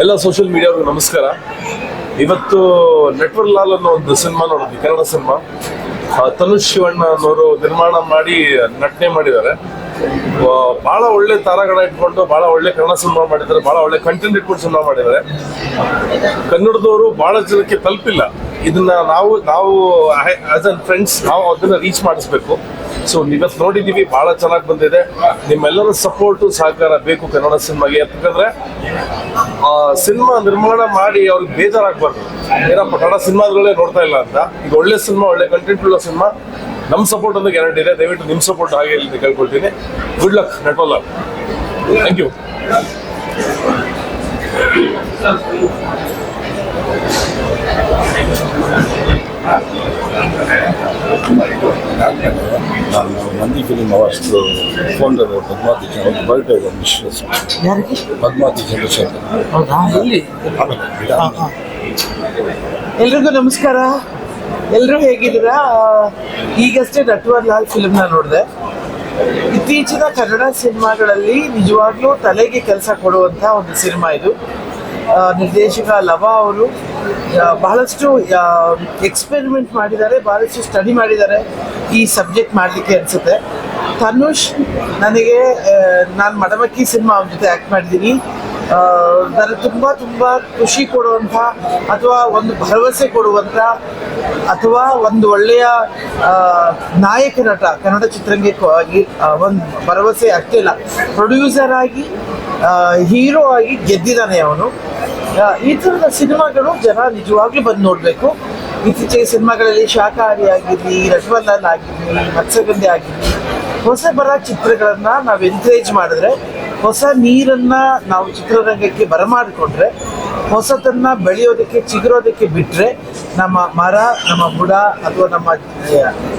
ಎಲ್ಲ ಸೋಷಿಯಲ್ ಮೀಡಿಯಾವ್ರಿಗೂ ನಮಸ್ಕಾರ. ಇವತ್ತು ನೆಟ್ವರ್ ಲಾಲ್ ಅನ್ನೋ ಒಂದು ಸಿನಿಮಾ ನೋಡಿದ್ವಿ, ಕನ್ನಡ ಸಿನಿಮಾ. ತನುಷ್ ಶಿವಣ್ಣ ಅನ್ನೋರು ನಿರ್ಮಾಣ ಮಾಡಿ ನಟನೆ ಮಾಡಿದ್ದಾರೆ. ಬಹಳ ಒಳ್ಳೆ ತಾರಾಗಣ ಇಟ್ಕೊಂಡು ಬಹಳ ಒಳ್ಳೆ ಕನ್ನಡ ಸಿನಿಮಾ ಮಾಡಿದ್ದಾರೆ ಬಹಳ ಒಳ್ಳೆ ಕಂಟೆಂಟ್ ಇಟ್ಕೊಂಡು ಸಿನಿಮಾ ಮಾಡಿದ್ದಾರೆ. ಕನ್ನಡದವರು ಬಹಳ ಜನಕ್ಕೆ ತಲುಪಿಲ್ಲ. ಇದನ್ನ ನಾವು ನಾವು ಆಸ್ ಅನ್ ಫ್ರೆಂಡ್ಸ್ ನಾವು ಅದನ್ನ ರೀಚ್ ಮಾಡಿಸ್ಬೇಕು. ಸೊ ನೀವತ್ತು ನೋಡಿದ್ದೀವಿ ಬಹಳ ಚೆನ್ನಾಗಿ ಬಂದಿದೆ. ನಿಮ್ಮೆಲ್ಲರ ಸಪೋರ್ಟು ಸಹಕಾರ ಬೇಕು ಕನ್ನಡ ಸಿನಿಮಾಗೆ. ಯಾಕಂದ್ರೆ, ಆ, ಸಿನಿಮಾ ನಿರ್ಮಾಣ ಮಾಡಿ ಅವ್ರಿಗೆ ಬೇಜಾರಾಗಬಾರ್ದು. ಏನಪ್ಪ, ಕನ್ನಡ ಸಿನಿಮಾಗಳೇ ನೋಡ್ತಾ ಇಲ್ಲ ಅಂತ. ಈಗ ಒಳ್ಳೆ ಸಿನಿಮಾ, ಒಳ್ಳೆ ಕಂಟೆಂಟ್ ಉಳ್ಳ ಸಿನಿಮಾ ನಮ್ಮ ಸಪೋರ್ಟ್ ಒಂದು ಗ್ಯಾರಂಟಿ ಇದೆ. ದಯವಿಟ್ಟು ನಿಮ್ಮ ಸಪೋರ್ಟ್ ಹಾಗೆ ಇಲ್ಲಿ ಕೇಳ್ಕೊಳ್ತೀನಿ. ಗುಡ್ ಲಕ್ ನಟೋಲ. ಥ್ಯಾಂಕ್ ಯು ನಾನು ಮಂದಿ ಫಿಲಿಂ ಅವಾರ್ಡ್ಸ್ದು ಫೌಂಡರ್ ಪದ್ಮಾವತಿ ಚಂದ್ರ ಬರ್ಡೇ ಒಂದು ಯಾರಿಗೆ? ಪದ್ಮಾವತಿ ಚಂದ್ರಶೇಖರ್ ಹೌದಾ? ಹಾ. ಎಲ್ರಿಗೂ ನಮಸ್ಕಾರ. ಎಲ್ಲರೂ ಹೇಗಿದ್ದೀರಾ? ಈಗಷ್ಟೇ ನಟ್ವರ್ ಲಾಲ್ ಫಿಲ್ಮ್ನ ನೋಡಿದೆ. ಇತ್ತೀಚಿನ ಕನ್ನಡ ಸಿನಿಮಾಗಳಲ್ಲಿ ನಿಜವಾಗ್ಲೂ ತಲೆಗೆ ಕೆಲಸ ಕೊಡುವಂಥ ಒಂದು ಸಿನಿಮಾ ಇದು. ನಿರ್ದೇಶಕ ಲವ ಅವರು ಬಹಳಷ್ಟು ಎಕ್ಸ್ಪೆರಿಮೆಂಟ್ ಮಾಡಿದ್ದಾರೆ, ಬಹಳಷ್ಟು ಸ್ಟಡಿ ಮಾಡಿದ್ದಾರೆ ಈ ಸಬ್ಜೆಕ್ಟ್ ಮಾಡಲಿಕ್ಕೆ ಅನಿಸುತ್ತೆ. ತನುಷ್, ನನಗೆ ನಾನು ಮಡಮಕ್ಕಿ ಸಿನಿಮಾ ಅವ್ರ ಜೊತೆ ಆ್ಯಕ್ಟ್ ಮಾಡಿದ್ದೀನಿ. ನನಗೆ ತುಂಬ ತುಂಬ ಖುಷಿ ಕೊಡುವಂಥ ಅಥವಾ ಒಂದು ಭರವಸೆ ಕೊಡುವಂಥ ಅಥವಾ ಒಂದು ಒಳ್ಳೆಯ ನಾಯಕ ನಟ, ಕನ್ನಡ ಚಿತ್ರರಂಗಕ್ಕಾಗಿ ಒಂದು ಭರವಸೆ ಅಷ್ಟೇ ಇಲ್ಲ. ಪ್ರೊಡ್ಯೂಸರ್ ಆಗಿ ಹೀರೋ ಆಗಿ ಗೆದ್ದಿದ್ದಾನೆ ಅವನು. ಈ ಥರದ ಸಿನಿಮಾಗಳು ಜನ ನಿಜವಾಗ್ಲೂ ಬಂದು ನೋಡಬೇಕು. ಇತ್ತೀಚೆಗೆ ಸಿನಿಮಾಗಳಲ್ಲಿ ಶಾಖಾಹಾರಿ ಆಗಿರಲಿ ರಸವಲ್ಲನ್ ಆಗಿರಲಿ, ಮತ್ಸ್ಯಗಂಧಿ ಆಗಿರಲಿ, ಹೊಸ ಬರ ಚಿತ್ರಗಳನ್ನ ನಾವು ಎನ್ಕರೇಜ್ ಮಾಡಿದ್ರೆ, ಹೊಸ ನೀರನ್ನ ನಾವು ಚಿತ್ರರಂಗಕ್ಕೆ ಬರಮಾಡಿಕೊಂಡ್ರೆ ಹೊಸತನ್ನ ಬೆಳೆಯೋದಕ್ಕೆ, ಚಿಗುರೋದಕ್ಕೆ ಬಿಟ್ಟರೆ ನಮ್ಮ ಮರ, ನಮ್ಮ ಬುಡ ಅಥವಾ ನಮ್ಮ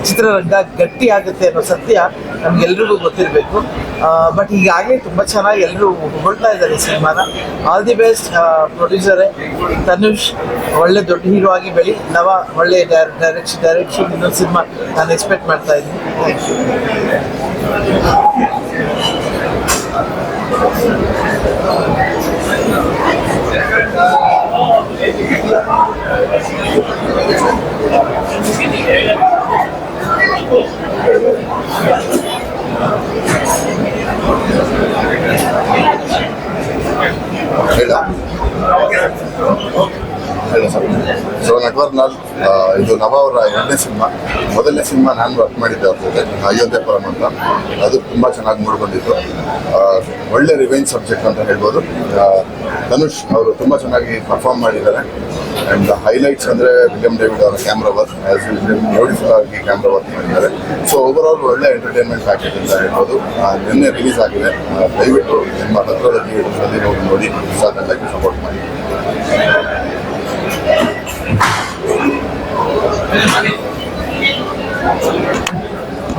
ಚಿತ್ರರಂಗ ಗಟ್ಟಿ ಆಗುತ್ತೆ ಅನ್ನೋ ಸತ್ಯ ನಮ್ಗೆಲ್ರಿಗೂ ಗೊತ್ತಿರಬೇಕು. ಬಟ್ ಈಗಾಗಲೇ ತುಂಬ ಚೆನ್ನಾಗಿ ಎಲ್ಲರೂ ಹೊಗಳ್ತಾ ಇದ್ದಾರೆ ಸಿನಿಮಾನ. ಆಲ್ ದಿ ಬೆಸ್ಟ್ ಪ್ರೊಡ್ಯೂಸರೇ ತನುಷ್. ಒಳ್ಳೆ ದೊಡ್ಡ ಹೀರೋ ಆಗಿ ಬೆಳಿ. ನವ, ಒಳ್ಳೆ ಡೈರೆಕ್ಷನ್ ಡೈರೆಕ್ಷನ್ ಇನ್ನೊಂದು ಸಿನಿಮಾ ನಾನು ಎಕ್ಸ್ಪೆಕ್ಟ್ ಮಾಡ್ತಾ ಇದ್ದೀನಿ. ಥ್ಯಾಂಕ್ ಯು ಹೇಳ ಹೇಳ ಸರ್ ಸೊ ನಟ್ವರ್ ನಾಲ್ ಇದು ನವ ಅವರ ಎರಡನೇ ಸಿನಿಮಾ. ಮೊದಲನೇ ಸಿನಿಮಾ ನಾನು ವರ್ಕ್ ಮಾಡಿದ್ದೆ ಅವ್ರ ಜೊತೆ ಅಯೋಧ್ಯಪುರಂ ಅಂತ. ಅದು ತುಂಬ ಚೆನ್ನಾಗಿ ಮೂಡ್ಕೊಂಡಿತ್ತು. ಒಳ್ಳೆ ರಿವೆಂಜ್ ಸಬ್ಜೆಕ್ಟ್ ಅಂತ ಹೇಳ್ಬೋದು. ಧನುಷ್ ಅವರು ತುಂಬ ಚೆನ್ನಾಗಿ ಪರ್ಫಾರ್ಮ್ ಮಾಡಿದ್ದಾರೆ. ಆ್ಯಂಡ್ ಹೈಲೈಟ್ಸ್ ಅಂದರೆ ವಿಲಿಯಂ ಡೇವಿಡ್ ಅವರ ಕ್ಯಾಮ್ರಾ ವರ್ಕ್ ಆ್ಯಸ್ ಬ್ಯೂಟಿಫುಲ್ ಆಗಿ ಕ್ಯಾಮ್ರಾ ವರ್ಕ್ ಮಾಡಿದ್ದಾರೆ. ಸೊ ಓವರ್ ಆಲ್ ಒಳ್ಳೆ ಎಂಟರ್ಟೈನ್ಮೆಂಟ್ ಪ್ಯಾಕೇಜ್ ಅಂತ ಹೇಳ್ಬೋದು. ನಿನ್ನೆ ರಿಲೀಸ್ ಆಗಿದೆ. ದಯವಿಟ್ಟು ನಿಮ್ಮ ಹತ್ರದ ಥಿಯೇಟರ್ಸಲ್ಲಿ ಹೋಗಿ ನೋಡಿ ಸಾಕಂದಾಗಿ ಸಪೋರ್ಟ್ ಮಾಡಿ.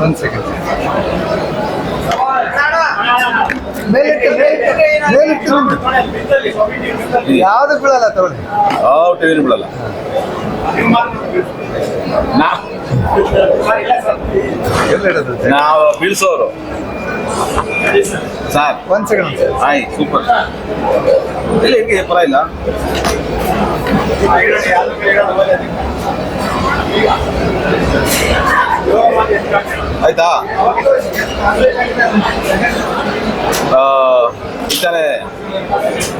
ಒಂದು ಸೆಕೆಂಡ್ ಯಾವ್ದು ಬೀಳಲ್ಲ ತಗೊಳ್ಳಿ. ಯಾವ ನಾವು ಬೀಳ್ಸೋರು. ಸರ್. ಒಂದ್ ಸೆಕೆಂಡ್ ಆಯ್ ಸೂಪರ್ ಇಲ್ಲ ಹೇಗೆ ಪರವಾಗಿಲ್ಲ ಆಯ್ತಾ? ಆ, ಇದ್ದಾರೆ.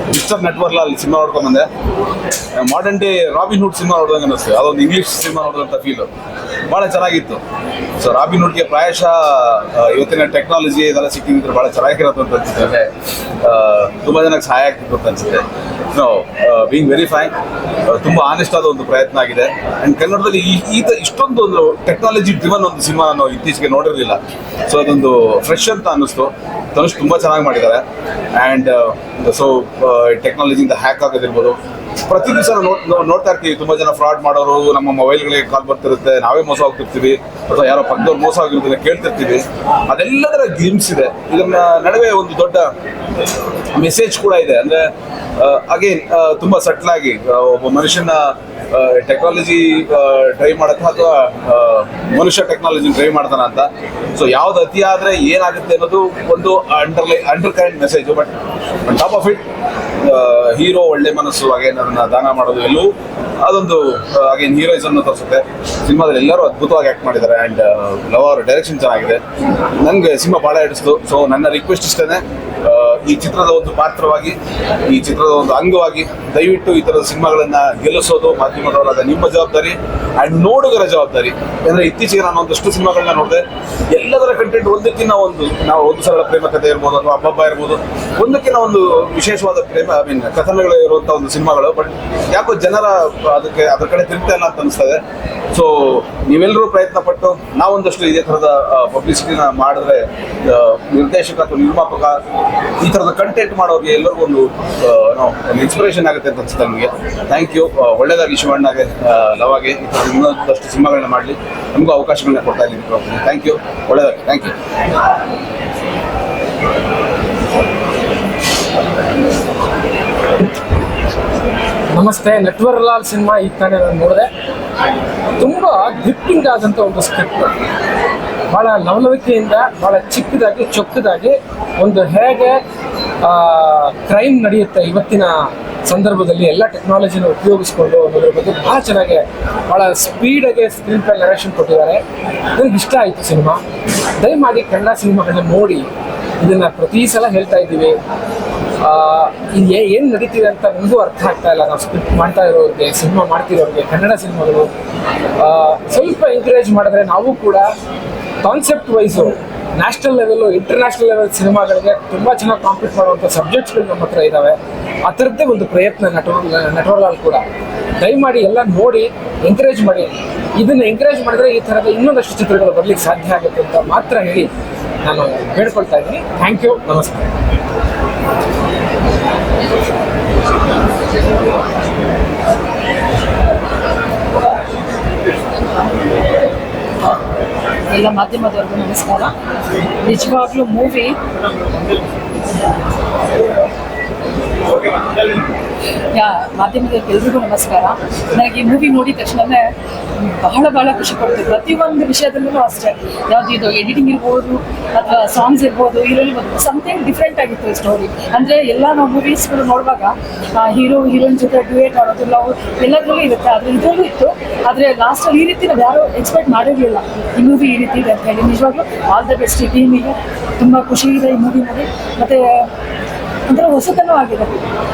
ಮಿಸ್ಟರ್ ನೆಟ್ವರ್ಕ್ ಅಲ್ಲಿ ಸಿನಿಮಾ ನೋಡ್ಕೊಂಡ್ ಬಂದೆ modern day Robin Hood cinema ನೋಡ್ದಂಗೆ ಅನಿಸ್ತು ಅದೊಂದು ಇಂಗ್ಲೀಷ್ ಸಿನಿಮಾ ನೋಡಿದಂಥ ಫೀಲು ಭಾಳ ಚೆನ್ನಾಗಿತ್ತು. ಸೊ ರಾಬಿನ್ ಹುಡ್ಗೆ ಪ್ರಾಯಶಃ ಇವತ್ತಿನ ಟೆಕ್ನಾಲಜಿ ಇದೆಲ್ಲ ಸಿಕ್ಕಿದ್ರೆ ಭಾಳ ಚೆನ್ನಾಗಿರೋದು ಅಂತ ಅನ್ಸುತ್ತೆ. ತುಂಬ ಜನಕ್ಕೆ ಸಹಾಯ ಆಗ್ತಿತ್ತು ಅಂತ ಅನ್ಸುತ್ತೆ. ನೋ ಬೀಂಗ್ ವೆರಿ ಫೈನ್ ತುಂಬ ಆನೆಸ್ಟ್ ಆದ ಒಂದು ಪ್ರಯತ್ನ ಆಗಿದೆ. ಆ್ಯಂಡ್ ಕನ್ನಡದಲ್ಲಿ ಈ ಇಷ್ಟೊಂದು ಒಂದು ಟೆಕ್ನಾಲಜಿ ಡ್ರಿವನ್ ಒಂದು ಸಿನಿಮಾ ನಾನು ಇತ್ತೀಚೆಗೆ ನೋಡಿರಲಿಲ್ಲ. ಸೊ ಅದೊಂದು ಫ್ರೆಶ್ ಅಂತ ಅನ್ನಿಸ್ತು. ತನುಷ್ ತುಂಬ ಚೆನ್ನಾಗಿ ಮಾಡಿದ್ದಾರೆ. ಆ್ಯಂಡ್ ಸೊ ಟೆಕ್ನಾಲಜಿಯಿಂದ ಹ್ಯಾಕ್ ಆಗೋದಿರ್ಬೋದು. ಪ್ರತಿ ದಿವಸ ನೋಡ್ತಾ ಇರ್ತೀವಿ. ತುಂಬ ಜನ ಫ್ರಾಡ್ ಮಾಡೋರು, ನಮ್ಮ ಮೊಬೈಲ್ಗಳಿಗೆ ಕಾಲ್ ಬರ್ತಿರುತ್ತೆ. ನಾವೇ ಮೋಸ ಹೋಗ್ತಿರ್ತೀವಿ. ಅಥವಾ ಯಾರೋ ಪಕ್ಕದವ್ರು ಮೋಸ ಆಗಿರೋದನ್ನ ಕೇಳ್ತಿರ್ತೀವಿ. ಅದೆಲ್ಲದರ ಗೇಮ್ಸ್ ಇದೆ. ಇದನ್ನ ನಡುವೆ ಒಂದು ದೊಡ್ಡ ಮೆಸೇಜ್ ಕೂಡ ಇದೆ. ಅಂದ್ರೆ ಅಗೇನ್ ತುಂಬಾ ಸಟ್ಲಾಗಿ ಒಬ್ಬ ಮನುಷ್ಯನ ಟೆಕ್ನಾಲಜಿ ಡ್ರೈವ್ ಮಾಡತ್ತ ಅಥವಾ ಮನುಷ್ಯ ಟೆಕ್ನಾಲಜಿ ಡ್ರೈವ್ ಮಾಡ್ತಾನ ಅಂತ. ಸೊ ಯಾವ್ದು ಅತಿ ಆದ್ರೆ ಏನಾಗುತ್ತೆ ಅನ್ನೋದು ಒಂದು ಅಂಡರ್ಲೈ under current message but top of it hero ಒಳ್ಳೆ ಮನಸ್ಸು ಅಗೇನ್ ಅದನ್ನ ದಾನ ಮಾಡೋದು ಎಲ್ಲೂ ಅದೊಂದು ಅಗೇನ್ ಅನ್ನು ತೋರಿಸುತ್ತೆ. ಸಿನಿಮಾದಲ್ಲಿ ಎಲ್ಲರೂ ಅದ್ಭುತವಾಗಿ ಆಕ್ಟ್ ಮಾಡಿದ್ದಾರೆ. ಅಂಡ್ ಲವ್ ಅವರ ಡೈರೆಕ್ಷನ್ ಚೆನ್ನಾಗಿದೆ. ನನಗೆ ಸಿನಿಮಾ ಭಾಳ ಹಿಡಿಸ್ತು. ಸೊ ನನ್ನ ರಿಕ್ವೆಸ್ಟ್ ಇಷ್ಟೇ ಈ ಚಿತ್ರದ ಒಂದು ಪಾತ್ರವಾಗಿ, ಈ ಚಿತ್ರದ ಒಂದು ಅಂಗವಾಗಿ ದಯವಿಟ್ಟು ಈ ಥರದ ಸಿನಿಮಾಗಳನ್ನ ಗೆಲ್ಲಿಸೋದು ಮಾಧ್ಯಮದವರಾದ ನಿಮ್ಮ ಜವಾಬ್ದಾರಿ ಅಂಡ್ ನೋಡುಗರ ಜವಾಬ್ದಾರಿ. ಅಂದ್ರೆ ಇತ್ತೀಚೆಗೆ ನಾನು ಒಂದಷ್ಟು ಸಿನಿಮಾಗಳನ್ನ ನೋಡಿದೆ. ಎಲ್ಲದರ ಕಂಟೆಂಟ್ ಒಂದಕ್ಕಿಂತ ಒಂದು, ನಾವು ಒಂದು ಸರಳ ಪ್ರೇಮ ಕಥೆ ಇರ್ಬೋದು ಅಥವಾ ಹಬ್ಬ ಇರ್ಬೋದು ಒಂದಕ್ಕಿಂತ ಒಂದು ವಿಶೇಷವಾದ ಪ್ರೇಮ ಐ ಮೀನ್ ಕಥನಗಳು ಇರುವಂಥ ಒಂದು ಸಿನಿಮಾಗಳು ಬಟ್ ಯಾಕೋ ಜನರ ಅದಕ್ಕೆ, ಅದ್ರ ಕಡೆ ತಿರುಗ್ತಾ ಇಲ್ಲ ಅಂತ ಅನಿಸ್ತದೆ. ಸೊ ನೀವೆಲ್ಲರೂ ಪ್ರಯತ್ನ ಪಟ್ಟು ನಾವೊಂದಷ್ಟು ಇದೇ ಥರದ ಪಬ್ಲಿಸಿಟಿನ ಮಾಡಿದ್ರೆ ನಿರ್ದೇಶಕ ಅಥವಾ ನಿರ್ಮಾಪಕ ಈ ಥರದ ಕಂಟೆಂಟ್ ಮಾಡೋರಿಗೆ ಎಲ್ಲರಿಗೂ ಒಂದು ಒಂದು ಇನ್ಸ್ಪಿರೇಷನ್ ಆಗುತ್ತೆ ಅಂತ ಅನ್ಸುತ್ತೆ ನಮಗೆ. ಥ್ಯಾಂಕ್ ಯು ಒಳ್ಳೇದಾಗಿ ಶಿವಣ್ಣಗೆ ಲವಾಗೆ, ಈ ಇನ್ನೊಂದಷ್ಟು ಸಿನಿಮಾಗಳನ್ನ ಮಾಡಲಿ. ನಮಗೂ ಅವಕಾಶಗಳನ್ನ ಕೊಡ್ತಾ ಇದ್ದೀನಿ ಥ್ಯಾಂಕ್ ಯು ಒಳ್ಳೇದಾಗಿ ಥ್ಯಾಂಕ್ ಯು ನಮಸ್ತೆ. ನಟ್ವರ್ ಲಾಲ್ ಸಿನಿಮಾ ಈಗ ತಾನೇ ನಾನು ನೋಡಿದೆ. ತುಂಬ ಗಿಫ್ಟಿಂಗ್ ಆದಂಥ ಒಂದು ಸ್ಕ್ರಿಪ್ಟ್ ಭಾಳ ಲವಲವಿಕೆಯಿಂದ ಭಾಳ ಚಿಕ್ಕದಾಗಿ, ಚೊಕ್ಕದಾಗಿ, ಒಂದು ಹೇಗೆ ಕ್ರೈಮ್ ನಡೆಯುತ್ತೆ ಇವತ್ತಿನ ಸಂದರ್ಭದಲ್ಲಿ ಎಲ್ಲ ಟೆಕ್ನಾಲಜಿನ ಉಪಯೋಗಿಸ್ಕೊಂಡು ಅನ್ನೋದ್ರ ಬಗ್ಗೆ ಭಾಳ ಚೆನ್ನಾಗಿ ಭಾಳ ಸ್ಪೀಡಾಗಿ ಸ್ಕ್ರೀನ್ ಪ್ಲೇ ನರೇಷನ್ ಕೊಟ್ಟಿದ್ದಾರೆ. ನನಗೆ ಇಷ್ಟ ಆಯಿತು ಸಿನಿಮಾ? ದಯಮಾಡಿ ಕನ್ನಡ ಸಿನಿಮಾಗಳನ್ನ ನೋಡಿ. ಇದನ್ನು ಪ್ರತಿ ಸಲ ಹೇಳ್ತಾ ಇದ್ದೀವಿ. ಇದು ಏನ್ ನಡೀತಿದೆ ಅಂತ ನಮಗೂ ಅರ್ಥ ಆಗ್ತಾ ಇಲ್ಲ. ನಾವು ಸ್ಕ್ರಿಪ್ಟ್ ಮಾಡ್ತಾ ಇರೋರಿಗೆ, ಸಿನಿಮಾ ಮಾಡ್ತಿರೋರಿಗೆ, ಕನ್ನಡ ಸಿನಿಮಾಗಳು. ಸ್ವಲ್ಪ ಎಂಕರೇಜ್ ಮಾಡಿದ್ರೆ ನಾವು ಕೂಡ concept wise national level, international level ಸಿನಿಮಾಗಳಿಗೆ ತುಂಬ ಚೆನ್ನಾಗಿ ಕಾಂಪೀಟ್ ಮಾಡುವಂಥ ಸಬ್ಜೆಕ್ಟ್ಸ್ಗಳು ನಮ್ಮ ಹತ್ರ ಇದ್ದಾವೆ ಅದರದ್ದೇ ಒಂದು ಪ್ರಯತ್ನ ನಟೋರ್ ನಟೋರ್ಲಾಲ್ ಕೂಡ. ದಯಮಾಡಿ ಎಲ್ಲ ನೋಡಿ ಎಂಕರೇಜ್ ಮಾಡಿ. ಇದನ್ನು ಎಂಕರೇಜ್ ಮಾಡಿದ್ರೆ ಈ ಥರದ ಇನ್ನೊಂದಷ್ಟು ಚಿತ್ರಗಳು ಬರಲಿಕ್ಕೆ ಸಾಧ್ಯ ಆಗುತ್ತೆ ಅಂತ ಮಾತ್ರ ಹೇಳಿ ನಾನು ಬೇಡ್ಕೊಳ್ತಾ ಇದ್ದೀನಿ. ಥ್ಯಾಂಕ್ ಯು ನಮಸ್ತೆ ಎಲ್ಲ ಮಾಧ್ಯಮದವ್ರಿಗೂ ನಮಸ್ಕಾರ. ನಿಜವಾಗ್ಲೂ ಮೂವಿ ಯಾ ಮಾಧ್ಯಮದಲ್ಲಿ ಎಲ್ರಿಗೂ ನಮಸ್ಕಾರ. ನನಗೆ ಈ ಮೂವಿ ನೋಡಿದ ತಕ್ಷಣವೇ ಬಹಳ ಬಹಳ ಖುಷಿ ಕೊಡ್ತು. ಪ್ರತಿಯೊಂದು ವಿಷಯದಲ್ಲೂ ಅಷ್ಟೇ. ಯಾವ್ದು ಇದು ಎಡಿಟಿಂಗ್ ಇರ್ಬೋದು ಅಥವಾ ಸಾಂಗ್ಸ್ ಇರ್ಬೋದು ಇದರಲ್ಲಿ ಸಮಥಿಂಗ್ ಡಿಫ್ರೆಂಟ್ ಆಗಿತ್ತು ಸ್ಟೋರಿ ಅಂದರೆ ಎಲ್ಲ ನಾವು ಮೂವೀಸ್ಗಳು ನೋಡುವಾಗ ಹೀರೋ ಹೀರೋಯಿನ್ ಜೊತೆ ಡ್ಯೂಯೇಟ್ ಮಾಡೋದು ಲವ್ ಎಲ್ಲದರಲ್ಲೂ ಇರುತ್ತೆ. ಆದರೆ ಇದರಲ್ಲೂ ಇತ್ತು. ಆದರೆ ಲಾಸ್ಟಲ್ಲಿ ಈ ರೀತಿ ನಾವು ಯಾರು ಎಕ್ಸ್ಪೆಕ್ಟ್ ಮಾಡಿರಲಿಲ್ಲ. ಈ ಮೂವಿ ಈ ರೀತಿ ಇದೆ ಅಂತ ಹೇಳಿ. ನಿಜವಾಗ್ಲೂ ಆಲ್ ದ ಬೆಸ್ಟ್ ಈ ಟೀಮಿಗೆ ತುಂಬ ಖುಷಿ ಇದೆ ಈ ಮೂವಿ ನೋಡಿ ಮತ್ತು ಒಂಥರ ಹೊಸತನೂ ಆಗಿದೆ.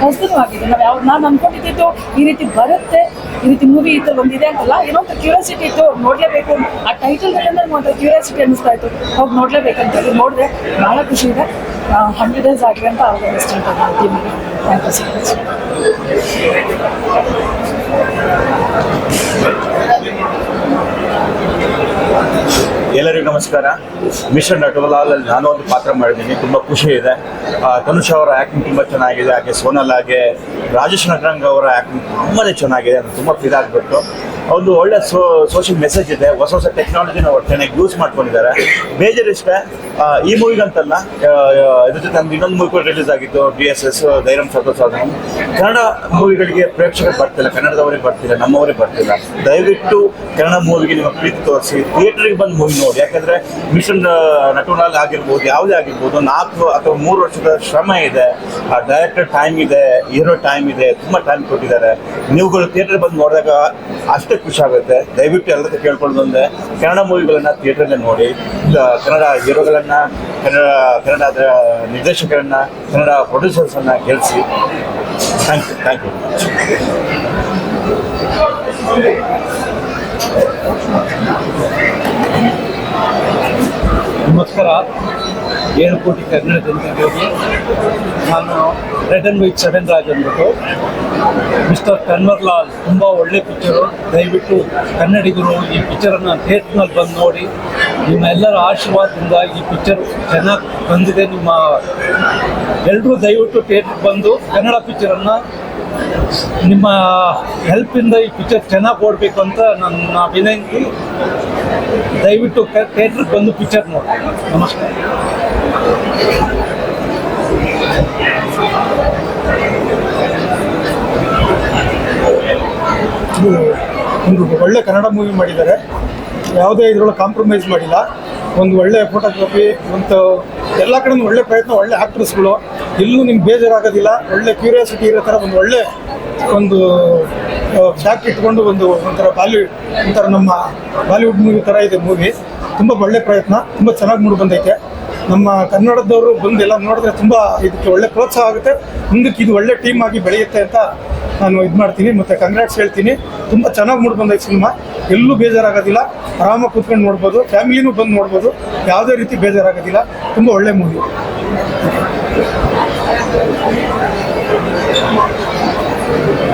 ಹೊಸತನೂ ಆಗಿದೆ. ನಾವು ಯಾವ ನಾನು ಅನ್ಕೊಂಡಿದ್ದು ಈ ರೀತಿ ಬರುತ್ತೆ, ಈ ರೀತಿ ಮೂವಿ ಥರ ಬಂದಿದೆ ಅಂತಲ್ಲ, ಏನೋ ಒಂದು ಕ್ಯೂರಿಯಾಸಿಟಿ ಇತ್ತು. ನೋಡಲೇಬೇಕು ಆ ಟೈಟಲ್ ಮೇಲೆ ಒಂದು ಕ್ಯೂರಿಯಾಸಿಟಿ ಅನ್ನಿಸ್ತಾ ಇತ್ತು. ಹೋಗಿ ನೋಡ್ಲೇಬೇಕಂತ ಹೇಳಿ ನೋಡಿದೆ. ಭಾಳ ಖುಷಿ ಇದೆ. ಹಂಡ್ರೆಡ್ ಡೇಸ್ ಆಗಿದೆ ಅಂತ ಅವ್ರಿಗೆ ಬೆಸ್ಟ್ ಅಂತ ಥ್ಯಾಂಕ್ ಯು ಸೊ ಮಚ್ ಎಲ್ಲರಿಗೂ ನಮಸ್ಕಾರ. ಮಿಷನ್ ನಟವಲಾಲ್ ಅಲ್ಲಿ ನಾನು ಒಂದು ಪಾತ್ರ ಮಾಡಿದ್ದೀನಿ. ತುಂಬ ಖುಷಿ ಇದೆ. ಆ, ತನುಷ್ ಅವರ ಆ್ಯಕ್ಟಿಂಗ್ ತುಂಬ ಚೆನ್ನಾಗಿದೆ. ಹಾಗೆ ಸೋನಲ್ ಹಾಗೆ ರಾಜೇಶ್ ನಟರಂಗ್ ಅವರ ಆ್ಯಕ್ಟಿಂಗ್ ತುಂಬಾ ಚೆನ್ನಾಗಿದೆ. ಅದು ತುಂಬ ಆಗಿಬಿಟ್ಟು ಒಂದು ಒಳ್ಳೆ ಸೋ ಸೋಷಿಯಲ್ ಮೆಸೇಜ್ ಇದೆ. ಹೊಸ ಹೊಸ ಟೆಕ್ನಾಲಜಿನ ಅವ್ರು ಚೆನ್ನಾಗಿ ಯೂಸ್ ಮಾಡ್ಕೊಂಡಿದ್ದಾರೆ. ಮೇಜರ್ ಇಷ್ಟ ಈ ಮೂವಿಗಂತಲ್ಲ ಇದ್ರ ಜೊತೆ ನಮ್ದು ಇನ್ನೊಂದು ಮೂವಿ ಕೂಡ ರಿಲೀಸ್ ಆಗಿತ್ತು ಡಿ ಎಸ್ ಎಸ್ ಧೈರ್ಯಂ ಸಾಧನ ಕನ್ನಡ ಮೂವಿಗಳಿಗೆ ಪ್ರೇಕ್ಷಕರು ಬರ್ತಿಲ್ಲ ಕನ್ನಡದವರಿಗೆ ಬರ್ತಿಲ್ಲ, ನಮ್ಮವರೇ ಬರ್ತಿಲ್ಲ. ದಯವಿಟ್ಟು ಕನ್ನಡ ಮೂವಿಗೆ ನಿಮ್ಮ ಪ್ರೀತಿ ತೋರಿಸಿ ಥಿಯೇಟರ್ಗೆ ಬಂದು ಮೂವಿ ನೋಡಿ. ಯಾಕಂದ್ರೆ ಮಿಷನ್ ನಟುಲಾಲ್ ಆಗಿರ್ಬೋದು, ಯಾವುದೇ ಆಗಿರ್ಬೋದು, ನಾಲ್ಕು ಅಥವಾ ಮೂರು ವರ್ಷದ ಶ್ರಮ ಇದೆ. ಆ ಡೈರೆಕ್ಟರ್ ಟೈಮ್ ಇದೆ ಹೀರೋ ಟೈಮ್ ಇದೆ, ತುಂಬ ಟೈಮ್ ಕೊಟ್ಟಿದ್ದಾರೆ. ನೀವುಗಳು ಥಿಯೇಟರ್ ಬಂದು ನೋಡಿದಾಗ ಖುಷಿ ಆಗುತ್ತೆ ದಯವಿಟ್ಟು ಕೇಳ್ಕೊಂಡು ಬಂದೆ. ಕನ್ನಡ ಮೂವಿಗಳನ್ನ ಥಿಯೇಟರ್ಗೆ ನೋಡಿ ಕನ್ನಡ ಹೀರೋಗಳನ್ನು, ಕನ್ನಡ ಕನ್ನಡ ನಿರ್ದೇಶಕರನ್ನ, ಕನ್ನಡ ಪ್ರೊಡ್ಯೂಸರ್ಸನ್ನು ಗೆಲ್ಸಿ. Thank you thank you. ನಮಸ್ಕಾರ. ಏಳು ಕೋಟಿ ಕನ್ನಡ ಜನತೆಗೆ ನಾನು ಅಂಡ್ ವೈಟ್ ಸೆವೆನ್ ರಾಜ್ ಅಂದ್ಬಿಟ್ಟು ಮಿಸ್ಟರ್ ಕನ್ವರ್ಲಾಲ್ ತುಂಬ ಒಳ್ಳೆ ಪಿಕ್ಚರು ದಯವಿಟ್ಟು ಕನ್ನಡಿಗರು ಈ ಪಿಕ್ಚರನ್ನು ಥಿಯೇಟ್ರ್ನಲ್ಲಿ ಬಂದು ನೋಡಿ. ನಿಮ್ಮೆಲ್ಲರ ಆಶೀರ್ವಾದದಿಂದ ಈ ಪಿಕ್ಚರ್ ಚೆನ್ನಾಗಿ ಬಂದಿದೆ. ನಿಮ್ಮ ಎಲ್ಲರೂ ದಯವಿಟ್ಟು ಥಿಯೇಟ್ರಿಗೆ ಬಂದು ಕನ್ನಡ ಪಿಕ್ಚರನ್ನು ನಿಮ್ಮ ಹೆಲ್ಪ್ ಇಂದ ಈ ಪಿಕ್ಚರ್ ಚೆನ್ನಾಗಿ ಓಡಬೇಕು ಅಂತ ನನ್ನ ವಿನಂತಿ. ದಯವಿಟ್ಟು ಥಿಯೇಟರ್ ಬಂದು ಪಿಕ್ಚರ್ ನೋಡಿ. ನಮಸ್ಕಾರ ಒಂದು ಒಳ್ಳೆ ಕನ್ನಡ ಮೂವಿ ಮಾಡಿದ್ದಾರೆ. ಯಾವುದೇ ಇದರೊಳಗೆ ಕಾಂಪ್ರಮೈಸ್ ಮಾಡಿಲ್ಲ. ಒಂದು ಒಳ್ಳೆ ಫೋಟೋಗ್ರಫಿ ಒಂದು ಎಲ್ಲ ಕಡೆ ಒಳ್ಳೆ ಪ್ರಯತ್ನ, ಒಳ್ಳೆ ಆ್ಯಕ್ಟ್ರೆಸ್ಗಳು ಎಲ್ಲೂ ನಿಮ್ಗೆ ಬೇಜಾರಾಗೋದಿಲ್ಲ, ಒಳ್ಳೆ ಕ್ಯೂರಿಯಾಸಿಟಿ ಇರೋ ಥರ ಒಂದು ಒಳ್ಳೆ ಒಂದು ಫ್ಯಾಕ್ಟ್ ಇಟ್ಕೊಂಡು ಒಂದು ಒಂಥರ ಬಾಲಿವುಡ್ ಒಂಥರ ನಮ್ಮ ಬಾಲಿವುಡ್ ಮೂವಿ ಥರ ಇದೆ ಮೂವಿ ತುಂಬ ಒಳ್ಳೆ ಪ್ರಯತ್ನ, ತುಂಬ ಚೆನ್ನಾಗಿ ಮೂಡಿ ಬಂದೈತೆ. ನಮ್ಮ ಕನ್ನಡದವರು ಬಂದು ಎಲ್ಲ ನೋಡಿದ್ರೆ ತುಂಬ ಇದಕ್ಕೆ ಒಳ್ಳೆ ಪ್ರೋತ್ಸಾಹ ಆಗುತ್ತೆ. ಮುಂದಕ್ಕೆ ಇದು ಒಳ್ಳೆ ಟೀಮ್ ಆಗಿ ಬೆಳೆಯುತ್ತೆ ಅಂತ ನಾನು ಇದು ಮಾಡ್ತೀನಿ, ಮತ್ತು ಕಂಗ್ರಾಟ್ಸ್ ಹೇಳ್ತೀನಿ. ತುಂಬ ಚೆನ್ನಾಗಿ ಮೂಡಿ ಬಂದೈತೆ ಸಿನಿಮಾ. ಎಲ್ಲೂ ಬೇಜಾರಾಗೋದಿಲ್ಲ. ಆರಾಮಾಗಿ ಕೂತ್ಕೊಂಡು ನೋಡ್ಬೋದು. ಫ್ಯಾಮಿಲಿನೂ ಬಂದು ನೋಡ್ಬೋದು. ಯಾವುದೇ ರೀತಿ ಬೇಜಾರಾಗೋದಿಲ್ಲ. ತುಂಬ ಒಳ್ಳೆ ಮೂವಿ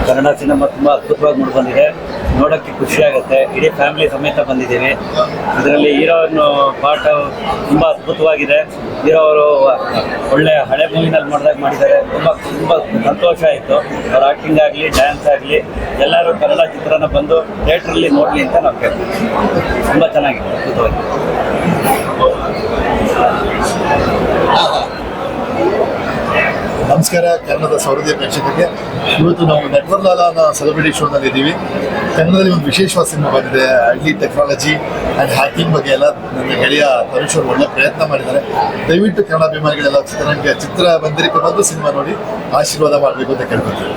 ಕನ್ನಡ ಸಿನಿಮಾ ತುಂಬ ಅದ್ಭುತವಾಗಿ ಮೂಡಿ ಬಂದಿದೆ. ನೋಡೋಕ್ಕೆ ಖುಷಿಯಾಗುತ್ತೆ ಇಡೀ ಫ್ಯಾಮಿಲಿ ಸಮೇತ ಬಂದಿದ್ದೀವಿ. ಇದರಲ್ಲಿ ಹೀರೋನು ಪಾಠ ತುಂಬ ಅದ್ಭುತವಾಗಿದೆ. ಹೀರೋ ಅವರು ಒಳ್ಳೆ ಹಳೆ ಮೂವಿನಲ್ಲಿ ಮಾಡಿದಾಗ ಮಾಡಿದ್ದಾರೆ. ತುಂಬ ತುಂಬ ಸಂತೋಷ ಆಯಿತು. ಅವ್ರ ಆ್ಯಕ್ಟಿಂಗ್ ಆಗಲಿ ಡ್ಯಾನ್ಸ್ ಆಗಲಿ, ಎಲ್ಲರೂ ಕನ್ನಡ ಚಿತ್ರನ ಬಂದು ಥಿಯೇಟ್ರಲ್ಲಿ ನೋಡಲಿ ಅಂತ ನಾವು ಕೇಳ್ತೀವಿ. ತುಂಬ ಚೆನ್ನಾಗಿದೆ ಅದ್ಭುತವಾಗಿ ನಮಸ್ಕಾರ, ಕನ್ನಡದ ಸೌರದಿಯ ಪ್ರೇಕ್ಷಕರಿಗೆ. ಇವತ್ತು ನಾವು ನೆಟ್ವರ್ ಸೆಲೆಬ್ರಿಟಿ ಶೋನಲ್ಲಿ ಇದ್ದೀವಿ. ಕನ್ನಡದಲ್ಲಿ ಒಂದು ವಿಶೇಷವಾದ ಸಿನಿಮಾ ಬಂದಿದೆ ಐ ಟೆಕ್ನಾಲಜಿ ಆ್ಯಂಡ್ ಹ್ಯಾಕಿಂಗ್ ಬಗ್ಗೆ ಎಲ್ಲ ನನ್ನ ಗೆಳೆಯ ಪರಮೇಶ್ವರ್ ಅವರು ಒಳ್ಳೆ ಪ್ರಯತ್ನ ಮಾಡಿದ್ದಾರೆ. ದಯವಿಟ್ಟು ಕನ್ನಡ ಅಭಿಮಾನಿಗಳೆಲ್ಲ ನನಗೆ ಚಿತ್ರ ಬಂದಿರಿಕೆ ಬಂದು ಸಿನಿಮಾ ನೋಡಿ ಆಶೀರ್ವಾದ ಮಾಡಬೇಕು ಅಂತ ಕೇಳ್ಕೊಳ್ತೀವಿ.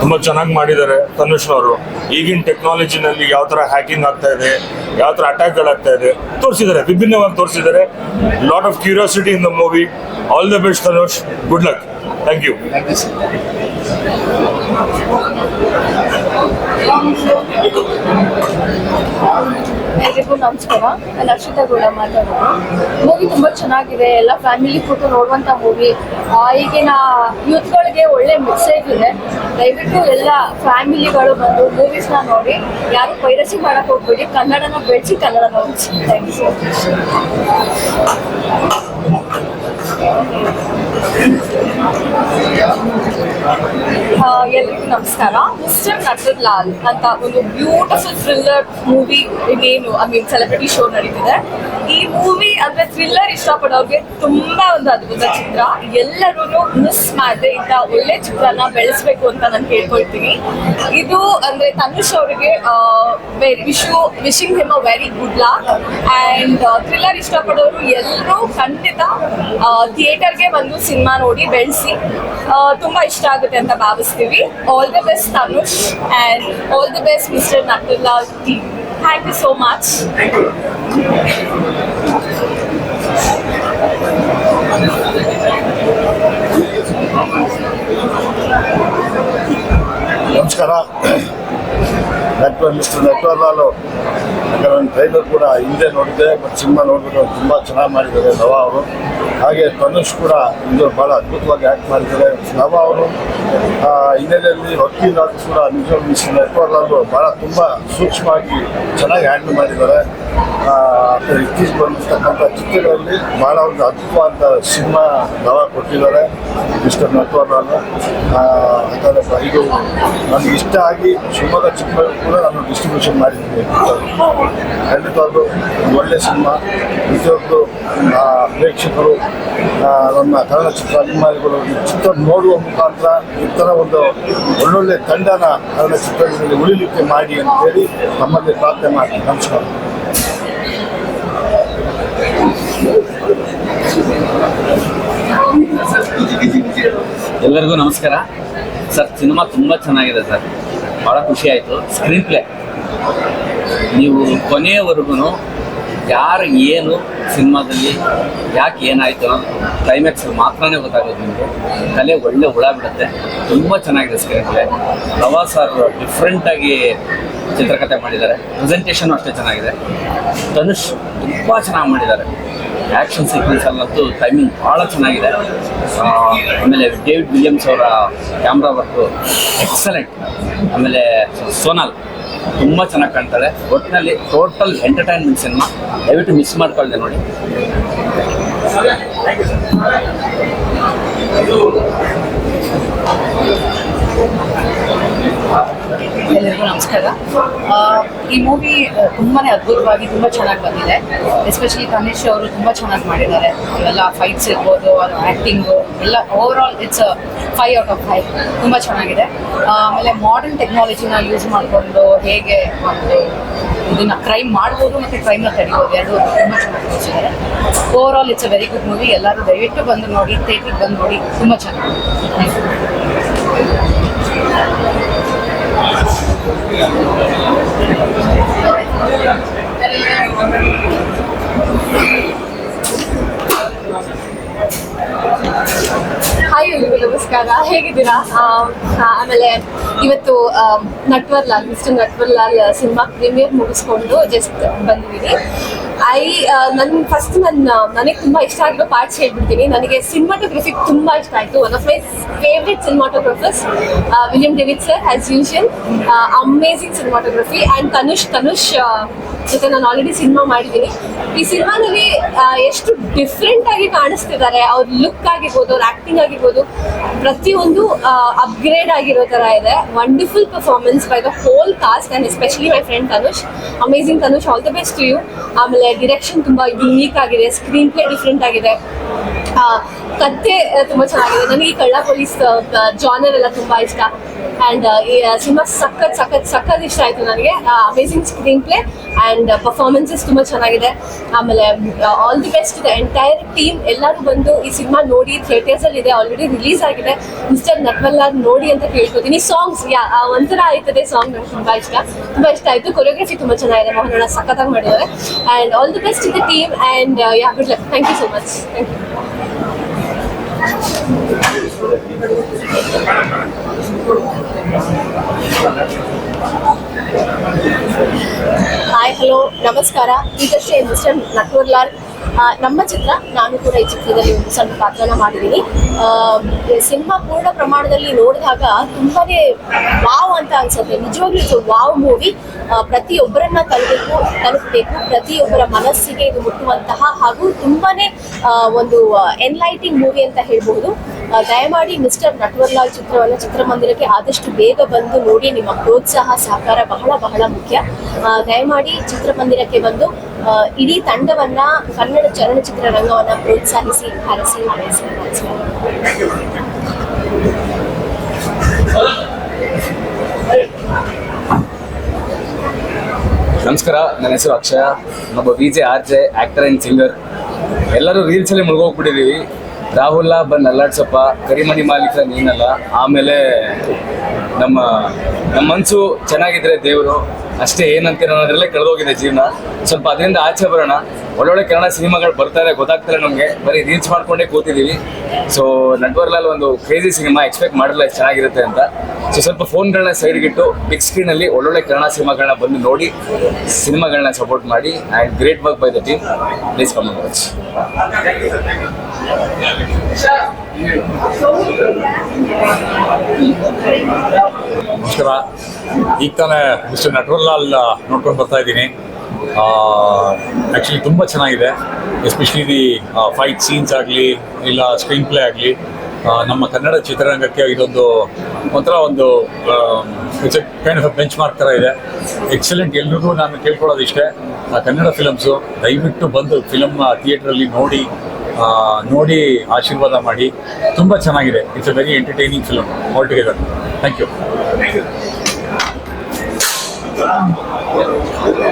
ತುಂಬ ಚೆನ್ನಾಗಿ ಮಾಡಿದ್ದಾರೆ ತನುಷ್ನವರು ಈಗಿನ ಟೆಕ್ನಾಲಜಿನಲ್ಲಿ ಯಾವ ಥರ ಹ್ಯಾಕಿಂಗ್ ಆಗ್ತಾ ಇದೆ, ಯಾವ ಥರ ಅಟ್ಯಾಕ್ಗಳಾಗ್ತಾ ಇದೆ, ತೋರಿಸಿದ್ದಾರೆ, ವಿಭಿನ್ನವಾಗಿ ತೋರಿಸಿದ್ದಾರೆ. Lot of curiosity in the movie all the best Tanush good luck thank you ಎಲ್ರಿಗೂ ನಮಸ್ಕಾರ. ನಾನು ಅಕ್ಷಿತಾ ಗೌಡ ಮಾತಾಡೋದು. ಮೂವಿ ತುಂಬ ಚೆನ್ನಾಗಿದೆ. ಎಲ್ಲ ಫ್ಯಾಮಿಲಿ ಕೂತು ನೋಡುವಂಥ ಮೂವಿ ಈಗಿನ ಯೂತ್ಗಳಿಗೆ ಒಳ್ಳೆ ಮೆಸೇಜ್ ಇದೆ. ದಯವಿಟ್ಟು ಎಲ್ಲ ಫ್ಯಾಮಿಲಿಗಳು ಬಂದು ಮೂವೀಸ್ನ ನೋಡಿ. ಯಾರು ಪೈರಸಿ ಮಾಡಕ್ಕೆ ಹೋಗ್ಬೇಡಿ. ಕನ್ನಡನ ಬೆಳೆಸಿ ಕನ್ನಡನ ನೋಡಿ ಥ್ಯಾಂಕ್ ಯು ಎಲ್ರಿಗೂ ನಮಸ್ಕಾರ. ಮಿಸ್ಟರ್ ನಟರ್ ಲಾಲ್ ಅಂತ ಒಂದು ಬ್ಯೂಟಿಫುಲ್ ಥ್ರಿಲ್ಲರ್ ಮೂವಿ ಇನ್ನೇನು ಐ ಮೀನ್ ಸೆಲೆಬ್ರಿಟಿ ಶೋ ನಡೀತಿದೆ. ಈ ಮೂವಿ ಅಂದ್ರೆ ಥ್ರಿಲ್ಲರ್ ಇಷ್ಟಪಡೋರ್ಗೆ ತುಂಬಾ ಒಂದು ಅದ್ಭುತ ಚಿತ್ರ. ಎಲ್ಲರೂ ಮಿಸ್ ಮಾಡದೆ ಇಂತ ಒಳ್ಳೆ ಚಿತ್ರನ ಬೆಳೆಸ್ಬೇಕು ಅಂತ ನಾನು ಕೇಳ್ಕೊಳ್ತೀನಿ. ಇದು ಅಂದ್ರೆ ತನುಷ್ ಅವರಿಗೆ wish wishing him a very good luck and thriller ಇಷ್ಟಪಡೋರು ಎಲ್ಲರೂ ಖಂಡಿತ ಥಿಯೇಟರ್ಗೆ ಬಂದು ಸಿನಿಮಾ ನೋಡಿ ಬೆಳೆಸಿ. ತುಂಬಾ ಇಷ್ಟ ಆಗುತ್ತೆ ಅಂತ ಭಾವಿಸ್ತೀವಿ. All the best Tanush. And all the best mister ನಟುಲ್ಲಾ team thank you so much ನಮಸ್ಕಾರ. ಡಾಕ್ಟರ್ ಮಿಸ್ಟರ್ ನಟ್ವರ್ಲಾಲು ನನ್ನ ಟ್ರೈಲರ್ ಕೂಡ ಹಿಂದೆ ನೋಡಿದೆ ಮತ್ತು ಸಿನಿಮಾ ನೋಡಿದ್ರು ತುಂಬ ಚೆನ್ನಾಗಿ ಮಾಡಿದ್ದಾರೆ ನವ ಅವರು. ಹಾಗೆ ತನುಷ್ ಕೂಡ ಇಂದು ಭಾಳ ಅದ್ಭುತವಾಗಿ ಆ್ಯಕ್ಟ್ ಮಾಡಿದ್ದಾರೆ. ನವ ಅವರು ಹಿನ್ನೆಲೆಯಲ್ಲಿ ವಕೀಲ್ ರಾಜ್ ಕೂಡ ನಿಜವಾಗ್ಲೂ ಮಿಸ್ಟರ್ ನಟ್ವರ್ಲಾಲು ಭಾಳ ತುಂಬ ಸೂಕ್ಷ್ಮವಾಗಿ ಚೆನ್ನಾಗಿ ಹ್ಯಾಂಡಲ್ ಮಾಡಿದ್ದಾರೆ. ಇತ್ತೀಚೆಗೆ ಬಂದಿರ್ತಕ್ಕಂಥ ಚಿತ್ರಗಳಲ್ಲಿ ಭಾಳ ಒಂದು ಅದ್ಭುತವಾದ ಸಿನಿಮಾ ದವ ಕೊಟ್ಟಿದ್ದಾರೆ ಮಿಸ್ಟರ್ ನಟ್ವರ್ಲಾಲು ಯಾಕಂದರೆ ಇದು ನನಗೆ ಇಷ್ಟ ಆಗಿ ಶಿವಮೊಗ್ಗ ಚಿತ್ರಗಳು ಕೂಡ ನಾನು ಡಿಸ್ಟ್ರಿಬ್ಯೂಷನ್ ಮಾಡಿದ್ದೀನಿ. ಖಂಡಿತವಾದ್ರು ಒಳ್ಳೆ ಸಿನಿಮಾ. ಪ್ರತಿಯೊಬ್ಬರು ಪ್ರೇಕ್ಷಕರು ನಮ್ಮ ಕನ್ನಡ ಚಿತ್ರ ಅಭಿಮಾನಿಗಳು ಈ ಚಿತ್ರ ನೋಡುವ ಮುಖಾಂತರ ಈ ಥರ ಒಂದು ಒಳ್ಳೊಳ್ಳೆ ತಂಡನ ಕನ್ನಡ ಚಿತ್ರಗಳಲ್ಲಿ ಉಳಿಲಿಕ್ಕೆ ಮಾಡಿ ಅಂತೇಳಿ ನಮ್ಮಲ್ಲಿ ಪ್ರಾರ್ಥನೆ ಮಾಡ್ತೀನಿ. ನಮಸ್ಕಾರ. ಎಲ್ಲರಿಗೂ ನಮಸ್ಕಾರ. ಸರ್, ಸಿನಿಮಾ ತುಂಬ ಚೆನ್ನಾಗಿದೆ ಸರ್. ಭಾಳ ಖುಷಿ ಆಯಿತು. ಸ್ಕ್ರೀನ್ ಪ್ಲೇ ನೀವು ಕೊನೆಯವರೆಗೂ ಯಾರು ಏನು ಸಿನಿಮಾದಲ್ಲಿ ಯಾಕೆ ಏನಾಯಿತು ಕ್ಲೈಮ್ಯಾಕ್ಸ್ ಮಾತ್ರನೇ ಗೊತ್ತಾಗೋದು ನಿಮಗೆ. ಕಲೆ ಒಳ್ಳೆ ಹುಳ ಬಿಡುತ್ತೆ. ತುಂಬ ಚೆನ್ನಾಗಿದೆ ಸ್ಕ್ರೀನ್ ಪ್ಲೇ ಪ್ರವಾಸ ಸರ್ ಡಿಫ್ರೆಂಟಾಗಿ ಚಿತ್ರಕಥೆ ಮಾಡಿದ್ದಾರೆ. ಪ್ರೆಸೆಂಟೇಷನ್ ಅಷ್ಟೇ ಚೆನ್ನಾಗಿದೆ. ಧನುಷ್ ತುಂಬ ಚೆನ್ನಾಗಿ ಮಾಡಿದ್ದಾರೆ. ಆ್ಯಕ್ಷನ್ ಸೀಕ್ವೆನ್ಸ್ ಅಲ್ಲಂತೂ ಟೈಮಿಂಗ್ ಭಾಳ ಚೆನ್ನಾಗಿದೆ. ಆಮೇಲೆ ಡೇವಿಡ್ ವಿಲಿಯಮ್ಸ್ ಅವರ ಕ್ಯಾಮ್ರಾ ವರ್ಕು ಎಕ್ಸಲೆಂಟ್ ಆಮೇಲೆ ಸೋನಲ್ ತುಂಬ ಚೆನ್ನಾಗಿ ಕಾಣ್ತಾಳೆ. ಒಟ್ಟಿನಲ್ಲಿ ಟೋಟಲ್ ಎಂಟರ್ಟೈನ್ಮೆಂಟ್ ಸಿನಿಮಾ ದಯವಿಟ್ಟು ಮಿಸ್ ಮಾಡ್ಕೊಳ್ದೆ ನೋಡಿ. ಸರ್ ನಮಸ್ಕಾರ ನಮಸ್ಕಾರ. ಈ ಮೂವಿ ತುಂಬಾನೇ ಅದ್ಭುತವಾಗಿ ತುಂಬ ಚೆನ್ನಾಗಿ ಬಂದಿದೆ. ಎಸ್ಪೆಷಲಿ ತನಿಷ್ ಅವರು ತುಂಬ ಚೆನ್ನಾಗಿ ಮಾಡಿದ್ದಾರೆ. ಎಲ್ಲ ಫೈಟ್ಸ್ ಇರ್ಬೋದು ಅವ್ರ ಆ್ಯಕ್ಟಿಂಗು ಎಲ್ಲ over all it's five out of five ತುಂಬ ಚೆನ್ನಾಗಿದೆ. ಆಮೇಲೆ ಮಾಡರ್ನ್ ಟೆಕ್ನಾಲಜಿನ ಯೂಸ್ ಮಾಡಿಕೊಂಡು ಹೇಗೆ ಒಂದು ಇದನ್ನ ಕ್ರೈಮ್ ಮಾಡ್ಬೋದು ಮತ್ತು ಕ್ರೈಮ್ನ ತಡಿಬೋದು, ಎರಡು ತುಂಬ ಚೆನ್ನಾಗಿ ತೋರಿಸಿದ್ದಾರೆ. Over all it's a very good movie ಎಲ್ಲರೂ ದಯವಿಟ್ಟು ಬಂದು ನೋಡಿ ಥಿಯೇಟ್ರಿಗೆ ಬಂದು ನೋಡಿ, ತುಂಬ ಚೆನ್ನಾಗಿದೆ ಥ್ಯಾಂಕ್ ಯು ಹಾಯ್ ನಮಸ್ಕಾರ. ಹೇಗಿದ್ದೀರಾ? ಆಮೇಲೆ ಇವತ್ತು Natwarlal mister Natwarlal cinema premiere ಮುಗಿಸ್ಕೊಂಡು ಜಸ್ಟ್ ಬಂದಿದ್ದೀನಿ ಐ ನನ್ನ ಫಸ್ಟ್ ನನ್ನ ನನಗೆ ತುಂಬ ಇಷ್ಟ ಆಗಿರೋ ಪಾರ್ಟ್ಸ್ ಹೇಳ್ಬಿಡ್ತೀನಿ. ನನಗೆ ಸಿನಿಮಾಟೋಗ್ರಫಿ ತುಂಬ ಇಷ್ಟ ಆಯಿತು. One of my favourite cinematographers William David sir as usual amazing cinematography and Tanush Tanush ಜೊತೆ ನಾನು ಆಲ್ರೆಡಿ ಸಿನಿಮಾ ಮಾಡಿದ್ದೀನಿ ಈ ಸಿನಿಮಾನಲ್ಲಿ ಎಷ್ಟು ಡಿಫ್ರೆಂಟ್ ಆಗಿ ಕಾಣಿಸ್ತಿದ್ದಾರೆ, ಅವ್ರ ಲುಕ್ ಆಗಿರ್ಬೋದು, ಅವ್ರ ಆಕ್ಟಿಂಗ್ ಆಗಿರ್ಬೋದು, ಪ್ರತಿಯೊಂದು ಅಪ್ಗ್ರೇಡ್ ಆಗಿರೋ ಥರ ಇದೆ. Wonderful performance by the whole cast and especially my friend Tanush amazing Tanush all the best you ಆಮೇಲೆ ಡಿರೆಕ್ಷನ್ ತುಂಬ ಯುನೀಕ್ ಆಗಿದೆ ಸ್ಕ್ರೀನ್ ಪ್ಲೇ ಡಿಫ್ರೆಂಟ್ ಆಗಿದೆ. ಆ, ತುಂಬ ಚೆನ್ನಾಗಿದೆ. ನನಗೆ ಈ ಕಳ್ಳ ಪೊಲೀಸ್ ಜಾನರ್ ಎಲ್ಲ ತುಂಬಾ ಇಷ್ಟ. ಅಂಡ್ ಈ ಸಿನಿಮಾ ಸಖತ್ ಸಖತ್ ಸಖತ್ ಇಷ್ಟ ಆಯ್ತು ನನಗೆ. Amazing screen play and performances ತುಂಬಾ ಚೆನ್ನಾಗಿದೆ. ಆಮೇಲೆ all the best the entire team ಎಲ್ಲರೂ ಬಂದು ಈ ಸಿನಿಮಾ ನೋಡಿ ಥಿಯೇಟರ್ಸ್ ಅಲ್ಲಿ ಇದೆ ಆಲ್ರೆಡಿ ರಿಲೀಸ್ ಆಗಿದೆ. ಮಿಸ್ಟರ್ ನಟ್ವಲ್ಲಾರ್ ನೋಡಿ ಅಂತ ಕೇಳ್ಕೊತೀನಿ. ಸಾಂಗ್ಸ್ ಯಾ ಒಂಥರ ಆಯ್ತದೆ ಸಾಂಗ್ ನನಗೆ ತುಂಬಾ ಇಷ್ಟ. ತುಂಬಾ ಇಷ್ಟ ಆಯ್ತು. ಕೊರಿಯೋಗ್ರಫಿ ತುಂಬಾ ಚೆನ್ನಾಗಿದೆ. ಮೋಹನಣ್ಣ ಸಖತ್ತಾಗಿ ಮಾಡಿದ್ದಾರೆ. And all the best the team and yeah good luck thank you so much thank you hi hello ನಮಸ್ಕಾರ ಈಗಷ್ಟೇ ಮಿಸ್ಟರ್ ನಟ್ವರ್ಲಾಲ್ ಆ, ನಮ್ಮ ಚಿತ್ರ ನಾನು ಕೂಡ ಈ ಚಿತ್ರದಲ್ಲಿ ಒಂದು ಸಣ್ಣ ಪಾತ್ರನ ಮಾಡಿದ್ದೀನಿ. ಸಿನಿಮಾ ಪೂರ್ಣ ಪ್ರಮಾಣದಲ್ಲಿ ನೋಡಿದಾಗ ತುಂಬಾನೇ ವಾವ್ ಅಂತ ಅನ್ಸುತ್ತೆ. ನಿಜವಾಗ್ಲೂ ಇದು ವಾವ್ ಮೂವಿ. ಪ್ರತಿಯೊಬ್ಬರನ್ನ ತಲುಪಬೇಕು ತಲುಪಬೇಕು. ಪ್ರತಿಯೊಬ್ಬರ ಮನಸ್ಸಿಗೆ ಇದು ಮುಟ್ಟುವಂತಹ ಹಾಗೂ ತುಂಬಾನೇ ಒಂದು ಎನ್ಲೈಟಿಂಗ್ ಮೂವಿ ಅಂತ ಹೇಳ್ಬಹುದು. ದಯಮಾಡಿ ಮಿಸ್ಟರ್ ನಟ್ವರ್ಲಾಲ್ ಚಿತ್ರವನ್ನು ಚಿತ್ರಮಂದಿರಕ್ಕೆ ಆದಷ್ಟು ಬೇಗ ಬಂದು ನೋಡಿ. ನಿಮ್ಮ ಪ್ರೋತ್ಸಾಹ, ಸಹಕಾರ ಬಹಳ ಬಹಳ ಮುಖ್ಯ. ದಯಮಾಡಿ ಚಿತ್ರಮಂದಿರಕ್ಕೆ ಬಂದು ಇಡೀ ತಂಡವನ್ನ ಕನ್ನಡ ಚಲನಚಿತ್ರ ರಂಗವನ್ನ ಪ್ರೋತ್ಸಾಹಿಸಿ ಹರಸಿ ನಮಸ್ಕಾರ, ನನ್ನ ಹೆಸರು ಅಕ್ಷಯ. ಒಬ್ಬ B J R J actor and singer ಎಲ್ಲರೂ ರೀಲ್ಸಲ್ಲಿ ಮುಳುಗೋಗ್ಬಿಟ್ಟಿದ್ದೀವಿ ರಾಹುಲ್ಲ ಬಂದು ಅಲ್ಲಾಡ್ಸಪ್ಪ, ಕರಿಮಣಿ ಮಾಲೀಕ ನೀನಲ್ಲ. ಆಮೇಲೆ ನಮ್ಮ ನಮ್ಮ ಮನಸ್ಸು ಚೆನ್ನಾಗಿದ್ರೆ ದೇವರು. ಅಷ್ಟೇ ಏನಂತೀರ ಅನ್ನೋದ್ರಲ್ಲೇ ಕಳೆದೋಗಿದೆ ಜೀವನ. ಸ್ವಲ್ಪ ಅದರಿಂದ ಆಚೆ ಬರೋಣ. ಒಳ್ಳೊಳ್ಳೆ ಕನ್ನಡ ಸಿನಿಮಾಗಳು ಬರ್ತಾರೆ, ಗೊತ್ತಾಗ್ತಾರೆ ನಮಗೆ. ಬರೀ ರೀಲ್ಸ್ ಮಾಡ್ಕೊಂಡೇ ಕೂತಿದ್ದೀವಿ ಸೊ ನಟ್ವರ್ಲಾಲ್ ಒಂದು ಕ್ರೇಜಿ ಸಿನಿಮಾ ಎಕ್ಸ್ಪೆಕ್ಟ್ ಮಾಡಿರಲ್ಲ ಚೆನ್ನಾಗಿರುತ್ತೆ ಅಂತ. ಸೊ ಸ್ವಲ್ಪ ಫೋನ್ಗಳನ್ನ ಸೈಡ್ಗಿಟ್ಟು ಬಿಗ್ ಸ್ಕ್ರೀನಲ್ಲಿ ಒಳ್ಳೊಳ್ಳೆ ಕನ್ನಡ ಸಿನಿಮಾಗಳನ್ನ ಬಂದು ನೋಡಿ ಸಿನಿಮಾಗಳನ್ನ ಸಪೋರ್ಟ್ ಮಾಡಿ and great work by the team please come watch ನಮಸ್ಕಾರ. ಈಗ ತಾನೇ ಮಿಸ್ಟರ್ ನಟ್ವರ್ಲಾಲ್ ನೋಡ್ಕೊಂಡು ಬರ್ತಾ ಇದ್ದೀನಿ. ಆ್ಯಕ್ಚುಲಿ ತುಂಬ ಚೆನ್ನಾಗಿದೆ. ಎಸ್ಪೆಷಲಿ ದಿ ಫೈಟ್ ಸೀನ್ಸ್ ಆಗಲಿ, ಇಲ್ಲ ಸ್ಕ್ರೀನ್ ಪ್ಲೇ ಆಗಲಿ ನಮ್ಮ ಕನ್ನಡ ಚಿತ್ರರಂಗಕ್ಕೆ ಇದೊಂದು ಒಂಥರ ಒಂದು it's kind of benchmark ಥರ ಇದೆ. ಎಕ್ಸಲೆಂಟ್ ಎಲ್ರಿಗೂ ನಾನು ಕೇಳ್ಕೊಳ್ಳೋದು ಇಷ್ಟೇ ಆ, ಕನ್ನಡ ಫಿಲಮ್ಸು ದಯವಿಟ್ಟು ಬಂದು ಫಿಲಮ್ ಥಿಯೇಟ್ರಲ್ಲಿ ನೋಡಿ ನೋಡಿ ಆಶೀರ್ವಾದ ಮಾಡಿ. ತುಂಬ ಚೆನ್ನಾಗಿದೆ. It's a very entertaining film all together thank you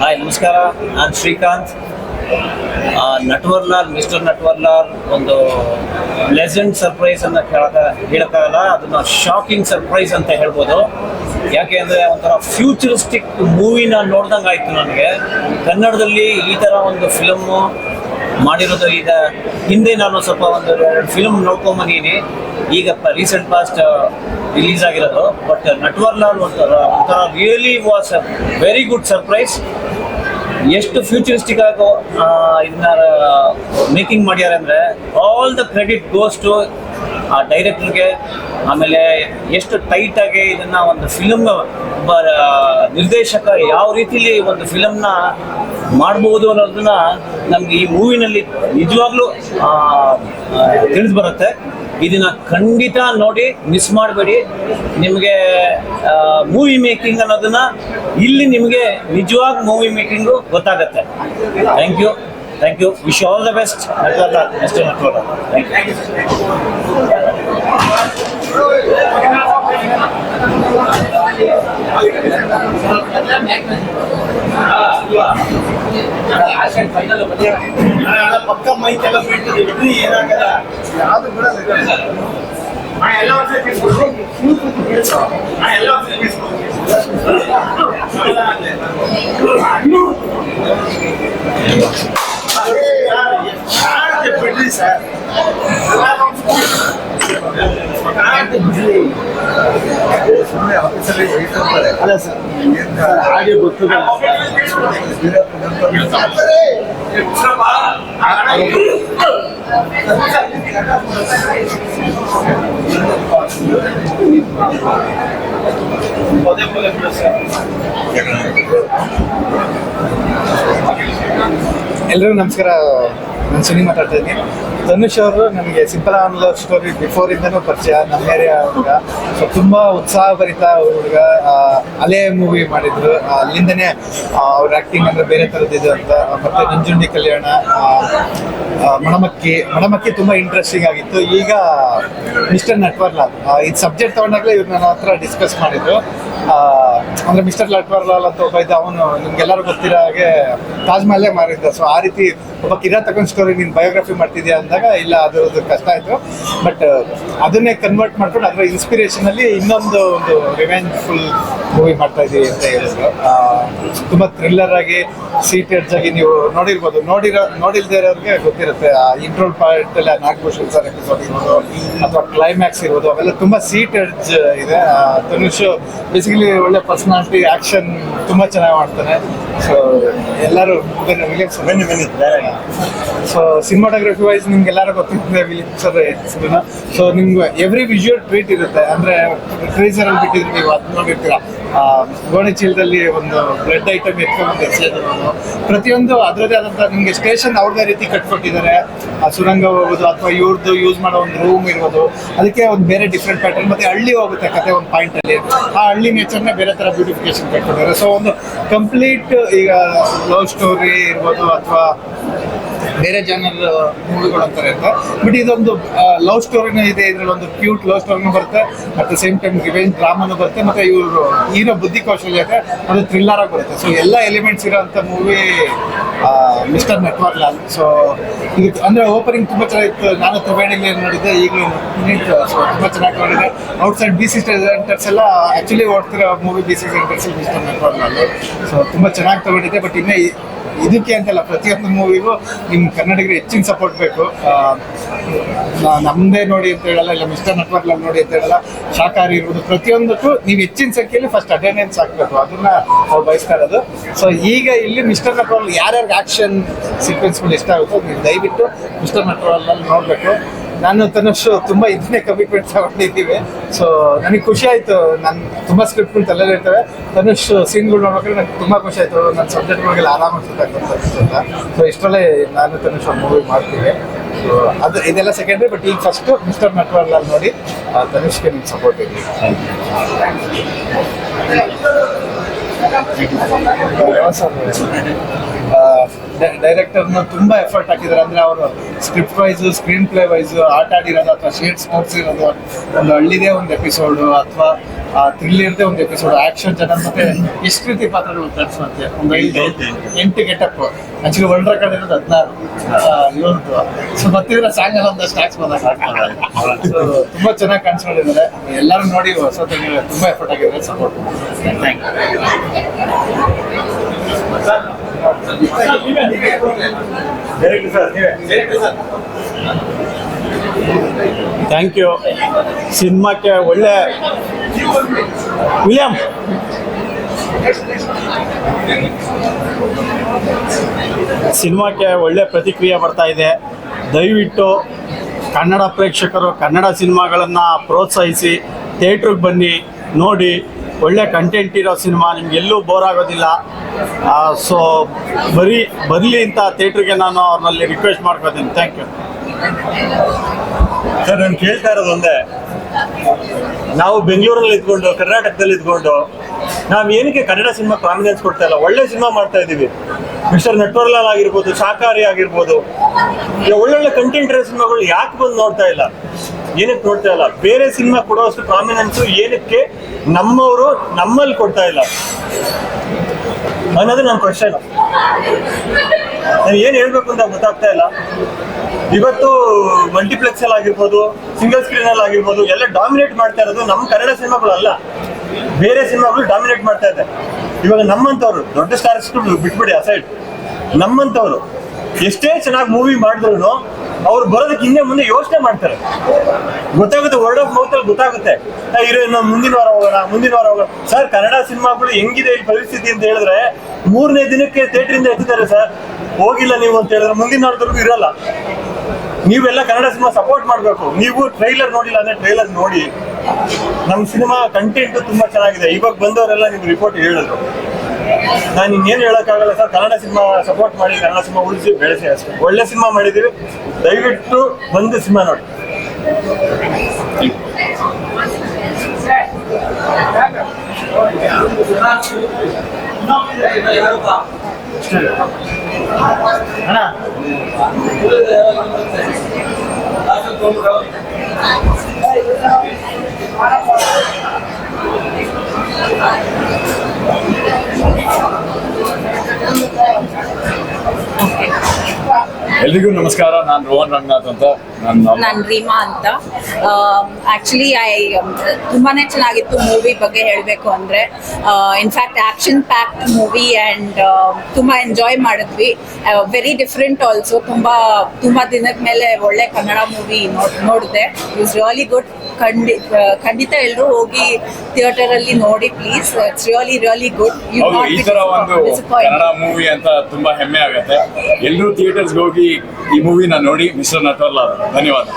hi, ನಮಸ್ಕಾರ. ನಾನು ಶ್ರೀಕಾಂತ್. ನಟ್ವರ್ಲಾಲ್, ಮಿಸ್ಟರ್ ನಟ್ವರ್ಲಾಲ್ ಒಂದು ಪ್ಲೆಸೆಂಟ್ ಸರ್ಪ್ರೈಸ್ ಅಂತ ಹೇಳಕ ಹೇಳಕ್ಕಾಗಲ್ಲ ಅದನ್ನ ಶಾಕಿಂಗ್ ಸರ್ಪ್ರೈಸ್ ಅಂತ ಹೇಳ್ಬೋದು. ಯಾಕೆ ಅಂದರೆ ಒಂಥರ ಫ್ಯೂಚರಿಸ್ಟಿಕ್ ಮೂವಿನ ನೋಡ್ದಂಗೆ ಆಯಿತು ನನಗೆ. ಕನ್ನಡದಲ್ಲಿ ಈ ಥರ ಒಂದು ಫಿಲಮ್ಮು ಮಾಡಿರೋದು ಈಗ ಹಿಂದೆ ನಾನು ಸ್ವಲ್ಪ ಒಂದು ಫಿಲಮ್ ನೋಡ್ಕೊಂಬಂದಿದ್ದೀನಿ ಈಗ ರೀಸೆಂಟ್ ಪಾಸ್ಟ್ ರಿಲೀಸ್ ಆಗಿರೋದು. ಬಟ್ ನಟ್ವರ್ ಲಾಲ್ ಒಂಥರ ಒಂಥರ really was a very good surprise ಎಷ್ಟು ಫ್ಯೂಚರಿಸ್ಟಿಕ್ ಆಗೋ ಇದನ್ನ ಮೇಕಿಂಗ್ ಮಾಡ್ಯಾರ ಅಂದ್ರೆ all the credit goes to ಆ ಡೈರೆಕ್ಟರ್ಗೆ ಆಮೇಲೆ ಎಷ್ಟು ಟೈಟ್ ಆಗಿ ಇದನ್ನ ಒಂದು ಫಿಲಮ್ ಒಬ್ಬ ನಿರ್ದೇಶಕ ಯಾವ ರೀತಿಲಿ ಒಂದು ಫಿಲಮ್ನ ಮಾಡ್ಬೋದು ಅನ್ನೋದನ್ನ ನಮ್ಗೆ ಈ ಮೂವಿನಲ್ಲಿ ನಿಜವಾಗ್ಲೂ ತಿಳಿದು ಬರುತ್ತೆ. ಇದನ್ನ ಖಂಡಿತ ನೋಡಿ ಮಿಸ್ ಮಾಡಬೇಡಿ. ನಿಮಗೆ ಮೂವಿ ಮೇಕಿಂಗ್ ಅನ್ನೋದನ್ನ ಇಲ್ಲಿ ನಿಮಗೆ ನಿಜವಾದ ಮೂವಿ ಮೇಕಿಂಗು ಗೊತ್ತಾಗತ್ತೆ. Thank you thank you wish all the best thank you ಪಕ್ಕ ಮೈಕೆಲ್ಲ ಬಿಟ್ಟಿದ್ದೀವಿ ಏನಾಗಲ್ಲ ಯಾವ್ದು ಬಿಡಲ್ಲ ಎಲ್ಲ ಎಲ್ಲ ಬಿಡ್ರಿ ಸರ್ ಅಲ್ಲ ಸರ್ ಹಾಗೆ ನಮಸ್ಕಾರ. ನಾನು ಸುನಿ ಮಾತಾಡ್ತಾ ಇದ್ದೀನಿ ಧನುಷ್ ಅವರು ನನಗೆ simple on love story before ಇಂದನೂ ಪರಿಚಯ ನಮ್ಮ ಏರಿಯಾ ಹುಡುಗ. ಸೊ ತುಂಬ ಉತ್ಸಾಹಭರಿತ ಹುಡುಗ. ಅಲೆ ಮೂವಿ ಮಾಡಿದ್ರು. ಅಲ್ಲಿಂದನೇ ಅವ್ರ ಆ್ಯಕ್ಟಿಂಗ್ ಅಂದರೆ ಬೇರೆ ಥರದ್ದಿದೆ ಅಂತ. ಮತ್ತೆ ನಂಜುಂಡಿ ಕಲ್ಯಾಣ ಮಣಮಕ್ಕಿ. ಮಣಮಕ್ಕಿ ತುಂಬ ಇಂಟ್ರೆಸ್ಟಿಂಗ್ ಆಗಿತ್ತು. ಈಗ ಮಿಸ್ಟರ್ ನಟ್ವರ್ಲಾಲ್ ಈ ಸಬ್ಜೆಕ್ಟ್ ತೊಗೊಂಡಾಗಲೇ ಇವ್ರು ನನ್ನ ಹತ್ರ ಡಿಸ್ಕಸ್ ಮಾಡಿದ್ರು. ಅಂದ್ರೆ ಮಿಸ್ಟರ್ ನಟ್ವರ್ಲಾಲ್ ಅಂತ ಒಬ್ಬ ಇದ್ದ. ಅವನು ನಿಮ್ಗೆಲ್ಲರೂ ಗೊತ್ತಿರೋ ಹಾಗೆ ತಾಜ್ ಮಹಲೇ ಮಾರಿದ್ದ. ಸೊ ಆ ರೀತಿ ಒಬ್ಬ ಕಿರಾ ತಗೊಂಡ್ ಸ್ಟೋರಿ ನೀನು ಬಯೋಗ್ರಫಿ ಮಾಡ್ತಿದ್ಯಾ ಅಂದಾಗ, ಇಲ್ಲ, ಅದು ಕಷ್ಟ ಆಯಿತು. ಬಟ್ ಅದನ್ನೇ ಕನ್ವರ್ಟ್ ಮಾಡ್ಕೊಂಡು ಅದರ ಇನ್ಸ್ಪಿರೇಷನಲ್ಲಿ ಇನ್ನೊಂದು ಒಂದು ರಿವೆಂಜ್ ಫುಲ್ ಮೂವಿ ಮಾಡ್ತಾ ಇದ್ದೀವಿ ಅಂತ ಹೇಳಿದ್ರು. ತುಂಬ ಥ್ರಿಲ್ಲರ್ ಆಗಿ ಸೀಟೆಡ್ಸ್ ಆಗಿ ನೀವು ನೋಡಿರ್ಬೋದು. ನೋಡಿರೋ, ನೋಡಿಲ್ದೇ ಇರೋರಿಗೆ ಗೊತ್ತಿರುತ್ತೆ. ಆ ಇಂಟ್ರೋಲ್ ಪಾರ್ಟ್ ಎಲ್ಲ ನಾಗಭೂಷಣ್ ಸರ್ ಎಪಿಸೋಡ್ ಇರ್ಬೋದು, ಅಥವಾ ಕ್ಲೈಮ್ಯಾಕ್ಸ್ ಇರ್ಬೋದು, ಅವೆಲ್ಲ ತುಂಬ ಸೀಟ್ ಎಡ್ಜ್ ಇದೆ. ತನುಷ್ ಬೇಸಿಕಲಿ ಒಳ್ಳೆ ಪರ್ಸನಾಲಿಟಿ ಆಕ್ಷನ್ ತುಂಬ ಚೆನ್ನಾಗಿ ಮಾಡ್ತಾನೆ. ಸೊ ಎಲ್ಲರೂ ವಿಲಿಯಮ್ಸ್ ಬನ್ನಿ ಬನ್ನಿ. ಸೊ ಸಿನಿಮಾಟೋಗ್ರಫಿ ವೈಸ್ ನಿಮ್ಗೆ ಎಲ್ಲರೂ ಗೊತ್ತಿರುತ್ತೆ ವಿಲಿಯಮ್ ಸರ್ ಹೆಸರು ಸೊ ನಿಮ್ಗೆ ಎವ್ರಿ ವಿಜುವಲ್ ಟ್ರೀಟ್ ಇರುತ್ತೆ. ಅಂದ್ರೆ ಟ್ರೀಸರ್ ಅಲ್ಲಿ ಬಿಟ್ಟಿದ್ರೆ ನೀವು ಅದು ನೋಡಿರ್ತೀರಾ. ಗೋಣಿ ಚೀಲದಲ್ಲಿ ಒಂದು ಬ್ಲಡ್ ಐಟಮ್ ಎತ್ಕೊಂಡು ಎಸೆಯೋದು ಪ್ರತಿಯೊಂದು ಅದರದೇ ಆದಂತ ನಿಮಗೆ ಸ್ಟೇಷನ್ ಅವ್ರದೇ ರೀತಿ ಕಟ್ಕೊಟ್ಟಿದ್ದಾರೆ. ಆ ಸುರಂಗ ಹೋಗೋದು ಅಥವಾ ಇವ್ರದ್ದು ಯೂಸ್ ಮಾಡೋ ಒಂದು ರೂಮ್ ಇರ್ಬೋದು. ಅದಕ್ಕೆ ಒಂದು ಬೇರೆ ಡಿಫ್ರೆಂಟ್ ಪ್ಯಾಟರ್ನ್ ಮತ್ತೆ ಹಳ್ಳಿ ಹೋಗುತ್ತೆ ಕತೆ ಒಂದು ಪಾಯಿಂಟ್ ಅಲ್ಲಿ. ಆ ಹಳ್ಳಿ ನೇಚರ್ನ ಬೇರೆ ತರ ಬ್ಯೂಟಿಫಿಕೇಶನ್ ಕಟ್ಕೊಂಡಿದ್ದಾರೆ ಸೊ ಒಂದು ಕಂಪ್ಲೀಟ್ ಈಗ ಲವ್ ಸ್ಟೋರಿ ಇರ್ಬೋದು ಅಥವಾ ಬೇರೆ ಜನರ್ ಮೂವಿಗಳು ಅಂತಾರೆ ಅಂತ. ಬಟ್ ಇದೊಂದು ಲವ್ ಸ್ಟೋರಿನೂ ಇದೆ, ಇದ್ರಲ್ಲಿ ಒಂದು ಕ್ಯೂಟ್ ಲವ್ ಸ್ಟೋರಿನೂ ಬರುತ್ತೆ. At the same time revenge ಡ್ರಾಮಾನು ಬರುತ್ತೆ. ಮತ್ತೆ ಇವರು ಹೀರೋ ಬುದ್ಧಿ ಕೌಶಲ್ಯ ಇದೆ ಅದು ಥ್ರಿಲ್ಲರ್ ಆಗಿ ಬರುತ್ತೆ. ಸೊ ಎಲ್ಲ ಎಲಿಮೆಂಟ್ಸ್ ಇರೋಂಥ movie mister Natwar Lal so ಇದು ಅಂದ್ರೆ ಓಪನಿಂಗ್ ತುಂಬಾ ಚೆನ್ನಾಗಿತ್ತು. ನಾನು ತ್ರಿವೇಣಿಲಿ ನೋಡಿದ್ದೆ, ಈಗಲೂ ಸೊ ತುಂಬಾ ಚೆನ್ನಾಗಿ ನೋಡಿದೆ ಔಟ್ಸೈಡ್ ಬಿ ಸಿ ಸೆಂಟರ್ಸ್ ಎಲ್ಲ actually ಓಡ್ತಿರೋ movie B C centers mister Natwar Lal so ತುಂಬಾ ಚೆನ್ನಾಗಿ ತಗೊಂಡಿದೆ ಬಟ್ ಇನ್ನೇ ಇದಕ್ಕೆ ಅಂತಲ್ಲ, ಪ್ರತಿಯೊಂದು ಮೂವಿಗೂ ನಿಮ್ಮ ಕನ್ನಡಿಗರು ಹೆಚ್ಚಿನ ಸಪೋರ್ಟ್ ಬೇಕು. ನಮ್ಮದೇ ನೋಡಿ ಅಂತ ಹೇಳಲ್ಲ, ಇಲ್ಲ ಮಿಸ್ಟರ್ ನೆಟ್ವರ್ಕ್ ನೋಡಿ ಅಂತ ಹೇಳಲ್ಲ ಶಾಕಾರಿ ಇರ್ಬೋದು, ಪ್ರತಿಯೊಂದಕ್ಕೂ ನೀವು ಹೆಚ್ಚಿನ ಸಂಖ್ಯೆಯಲ್ಲಿ ಫಸ್ಟ್ ಅಟೆಂಡೆನ್ಸ್ ಹಾಕ್ಬೇಕು. ಅದನ್ನ ಅವ್ರು ಬಯಸ್ತಾ ಇರೋದು. ಸೊ ಈಗ ಇಲ್ಲಿ ಮಿಸ್ಟರ್ ನೆಟ್ವರ್ಕ್ ಯಾರ್ಯಾರಿಗೆ ಆಕ್ಷನ್ ಸೀಕ್ವೆನ್ಸ್ಗಳು ಇಷ್ಟ ಆಗುತ್ತೋ ನೀವು ದಯವಿಟ್ಟು ಮಿಸ್ಟರ್ ನೆಟ್ವರ್ಕ್ ನೋಡಬೇಕು. ನಾನು ತನ್ನಷ್ಟು ತುಂಬ ಇದನ್ನೇ ಕಮಿಟ್ಮೆಂಟ್ ತಗೊಂಡಿದ್ದೀವಿ. ಸೊ ನನಗೆ ಖುಷಿ ಆಯಿತು. ನಾನು ತುಂಬ ಸ್ಕ್ರಿಪ್ಟ್ಗಳು ತಲೆಯಲ್ಲಿ ಇರ್ತವೆ. ತನ್ನಷ್ಟು ಸೀನ್ಗಳು ನೋಡ್ಬೇಕಾದ್ರೆ ನನಗೆ ತುಂಬ ಖುಷಿ ಆಯಿತು. ನನ್ನ ಸಬ್ಜೆಕ್ಟ್ಗಳಿಗೆಲ್ಲ ಆರಾಮ ಅಂತ ಸೊ ಇಷ್ಟರಲ್ಲೇ ನಾನು ತನ್ನಷ್ಟು ಒಂದು ಮೂವಿ ಮಾಡ್ತೀವಿ. ಸೊ ಅದು ಇದೆಲ್ಲ ಸೆಕೆಂಡ್ರಿ ಬಟ್ ಈಗ ಫಸ್ಟು ಮಿಸ್ಟರ್ ನಟ್ವರ್ಲಾಲ್ ನೋಡಿ ತನಿಷ್ಗೆ ನಿಮ್ಗೆ ಸಪೋರ್ಟ್ ಇದ್ದೀವಿ ಡೈರೆಕ್ಟರ್ನ ತುಂಬಾ ಎಫರ್ಟ್ ಹಾಕಿದ್ದಾರೆ ಅಂದ್ರೆ ಅವರು script wise screen play wise ಆಟ ಆಡಿರೋದು ಅಥವಾ ಶೇಡ್ಸ್ ಇರೋದು ಒಂದು ಹಳ್ಳಿದೇ ಒಂದು ಎಪಿಸೋಡ್ ಅಥವಾ ಥ್ರಿಲ್ಲರ್ದೇ ಒಂದು ಎಪಿಸೋಡ್ ಆಕ್ಷನ್ ಜನ ಮತ್ತೆ ಎಷ್ಟು ರೀತಿ ಪಾತ್ರಗಳು ತರಿಸುವಂತೆ. ಒಂದು ಐದು ಎಂಟು ಗೆಟಪ್ ಆಕ್ಚುಲಿ ವರ್ಲ್ಡ್ ರೆಕಾರ್ಡ್ ಇರೋದು ಹದಿನಾರು. ಇವತ್ತು ಸೊ ಮತ್ತಿದ್ರೆ ಸಾಂಗ್ ಎಲ್ಲ ಒಂದಷ್ಟು ಹಾಕ್ಸ್ಬೋದಾಗ ಸೊ ತುಂಬಾ ಚೆನ್ನಾಗಿ ಕಾಣಿಸ್ಕೊಂಡಿದ್ದಾರೆ. ಎಲ್ಲರೂ ನೋಡಿ ಹೊಸ ತುಂಬಾ ಎಫರ್ಟ್ ಆಗಿದೆ support thank you thank you ಸಿನಿಮಾಕ್ಕೆ ಒಳ್ಳೆ ವಿಲಿಯಂ. ಸಿನಿಮಾಕ್ಕೆ ಒಳ್ಳೆ ಪ್ರತಿಕ್ರಿಯೆ ಬರ್ತಾ ಇದೆ. ದಯವಿಟ್ಟು ಕನ್ನಡ ಪ್ರೇಕ್ಷಕರು ಕನ್ನಡ ಸಿನಿಮಾಗಳನ್ನು ಪ್ರೋತ್ಸಾಹಿಸಿ, ಥಿಯೇಟ್ರಿಗೆ ಬನ್ನಿ, ನೋಡಿ ಒಳ್ಳೆ ಕಂಟೆಂಟ್ ಇರೋ ಸಿನಿಮಾ ನಿಮ್ಗೆ ಎಲ್ಲೂ ಬೋರ್ ಆಗೋದಿಲ್ಲ. ಸೊ ಬರೀ ಬರಲಿ ಅಂತ ಥಿಯೇಟ್ರಿಗೆ ನಾನು ಅವ್ರನ್ನಲ್ಲಿ ರಿಕ್ವೆಸ್ಟ್ ಮಾಡ್ಕೋತೀನಿ. ಥ್ಯಾಂಕ್ ಯು ಸರ್ ನಾನು ಕೇಳ್ತಾ ಇರೋದು ಒಂದೇ. ನಾವು ಬೆಂಗಳೂರಲ್ಲಿ ಇದ್ಕೊಂಡು ಕರ್ನಾಟಕದಲ್ಲಿ ಇದ್ಕೊಂಡು ನಾವು ಏನಕ್ಕೆ ಕನ್ನಡ ಸಿನಿಮಾ ಪ್ರಾಮಿನೆನ್ಸ್ ಕೊಡ್ತಾ ಇಲ್ಲ? ಒಳ್ಳೆ ಸಿನಿಮಾ ಮಾಡ್ತಾ ಇದೀವಿ. ಮಿಸ್ಟರ್ ನಟ್ವರ್ಲಾಲ್ ಆಗಿರ್ಬೋದು ಶಾಕಾರಿ ಆಗಿರ್ಬೋದು. ಒಳ್ಳೊಳ್ಳೆ ಕಂಟೆಂಟ್ ಸಿನಿಮಾಗಳು ಯಾಕೆ ಬಂದು ನೋಡ್ತಾ ಇಲ್ಲ? ಏನಕ್ಕೆ ನೋಡ್ತಾ ಇಲ್ಲ? ಬೇರೆ ಸಿನಿಮಾ ಕೊಡೋಷ್ಟು ಪ್ರಾಮಿನೆನ್ಸ್ ಏನಕ್ಕೆ ನಮ್ಮವರು ನಮ್ಮಲ್ಲಿ ಕೊಡ್ತಾ ಇಲ್ಲ? ಅನ್ನೋದು ನನ್ನ ಕ್ವಶನ್ ನಾನು ಏನು ಹೇಳ್ಬೇಕು ಅಂತ ಗೊತ್ತಾಗ್ತಾ ಇಲ್ಲ. ಇವತ್ತು ಮಲ್ಟಿಪ್ಲೆಕ್ಸ್ ಅಲ್ಲಿ ಆಗಿರ್ಬೋದು ಸಿಂಗಲ್ ಸ್ಕ್ರೀನ್ ಅಲ್ಲಿ ಆಗಿರ್ಬೋದು, ಎಲ್ಲ ಡಾಮಿನೇಟ್ ಮಾಡ್ತಾ ಇರೋದು ನಮ್ಮ ಕನ್ನಡ ಸಿನಿಮಾಗಳು ಅಲ್ಲ ಬೇರೆ ಸಿನಿಮಾಗಳು ಡಾಮಿನೇಟ್ ಮಾಡ್ತಾ ಇದೆ. ಇವಾಗ ನಮ್ಮಂತವ್ರು ದೊಡ್ಡ ಸ್ಟಾರ್ಸ್ ಬಿಟ್ಬಿಡಿ ಅಸೈಡ್ ನಮ್ಮಂತವ್ರು ಎಷ್ಟೇ ಚೆನ್ನಾಗಿ ಮೂವಿ ಮಾಡಿದ್ರು ಅವ್ರು ಬರೋದಕ್ಕೆ ಹಿಂದೆ ಮುಂದೆ ಯೋಚನೆ ಮಾಡ್ತಾರೆ. ಗೊತ್ತಾಗುತ್ತೆ ವರ್ಡ್ ಆಫ್ ಮೌತ್ ಅಲ್ಲಿ ಗೊತ್ತಾಗುತ್ತೆ. ಆ, ಮುಂದಿನ ವಾರ ಹೋಗೋಣ ಮುಂದಿನ ವಾರ ಹೋಗೋಣ. ಸರ್ ಕನ್ನಡ ಸಿನಿಮಾಗಳು ಹೆಂಗಿದೆ ಈ ಪರಿಸ್ಥಿತಿ ಅಂತ ಹೇಳಿದ್ರೆ ಮೂರನೇ ದಿನಕ್ಕೆ ಥಿಯೇಟ್ರಿಂದ ಎತ್ತಿದ್ದಾರೆ ಸರ್ ಹೋಗಿಲ್ಲ ನೀವು ಅಂತ ಹೇಳಿದ್ರೆ ಮುಂದಿನ ವಾರದವರೆಗೂ ಇರಲ್ಲ. ನೀವೆಲ್ಲ ಕನ್ನಡ ಸಿನಿಮಾ ಸಪೋರ್ಟ್ ಮಾಡಬೇಕು. ನೀವು ಟ್ರೈಲರ್ ನೋಡಿಲ್ಲ ಅಂದ್ರೆ ಟ್ರೈಲರ್ ನೋಡಿ. ನಮ್ಮ ಸಿನಿಮಾ ಕಂಟೆಂಟ್ ತುಂಬಾ ಚೆನ್ನಾಗಿದೆ. ಇವಾಗ ಬಂದವರೆಲ್ಲ ನಿಮ್ಗೆ ರಿಪೋರ್ಟ್ ಹೇಳಿದ್ರು. ನಾನು ಇನ್ನೇನು ಹೇಳೋಕ್ಕಾಗಲ್ಲ ಸರ್. ಕನ್ನಡ ಸಿನಿಮಾ ಸಪೋರ್ಟ್ ಮಾಡಿ, ಕನ್ನಡ ಸಿನಿಮಾ ಉಳಿಸಿ, ಬೆಳೆಸಿ ಅಷ್ಟೇ. ಒಳ್ಳೆ ಸಿನಿಮಾ ಮಾಡಿದ್ದೀವಿ. ದಯವಿಟ್ಟು ಬಂದು ಸಿನಿಮಾ ನೋಡಿ. না ওকে ಎಲ್ರಿಗೂ ನಮಸ್ಕಾರ. ನಾನು ರೋಹನ್ ರಂಗನಾಥ್ ಅಂತ. ನಾನು ರೀಮಾ ಅಂತ. ಆಕ್ಚುಲಿ ಐ ತುಂಬಾನೇ ಚೆನ್ನಾಗಿತ್ತು ಮೂವಿ ಬಗ್ಗೆ ಹೇಳಬೇಕು ಅಂದ್ರೆ. In fact action pack movie and ತುಂಬಾ ಎಂಜಾಯ್ ಮಾಡಿದ್ವಿ. ವೆರಿ ಡಿಫ್ರೆಂಟ್ ಆಲ್ಸೋ ತುಂಬಾ ತುಂಬಾ ದಿನದ ಮೇಲೆ ಒಳ್ಳೆ ಕನ್ನಡ ಮೂವಿ ನೋಡಿದೆ. ಇಟ್ಸ್ ರಿಯಲಿ ಗುಡ್ ಖಂಡಿ ಖಂಡಿತ ಎಲ್ಲರೂ ಹೋಗಿ ಥಿಯೇಟರ್ ಅಲ್ಲಿ ನೋಡಿ please. It's really really good you ಹೌದು ಈ ತರ ಒಂದು ಕನ್ನಡ ಮೂವಿ ಅಂತ ತುಂಬಾ ಹೆಮ್ಮೆ ಆಗುತ್ತೆ. ಎಲ್ಲರೂ ಥಿಯೇಟರ್ಸ್ ಹೋಗಿ ಈ ಮೂವಿನ ನೋಡಿ ಮಿಸ್ಟರ್ ನಟವರ್ಲಾಲ್ ಧನ್ಯವಾದ.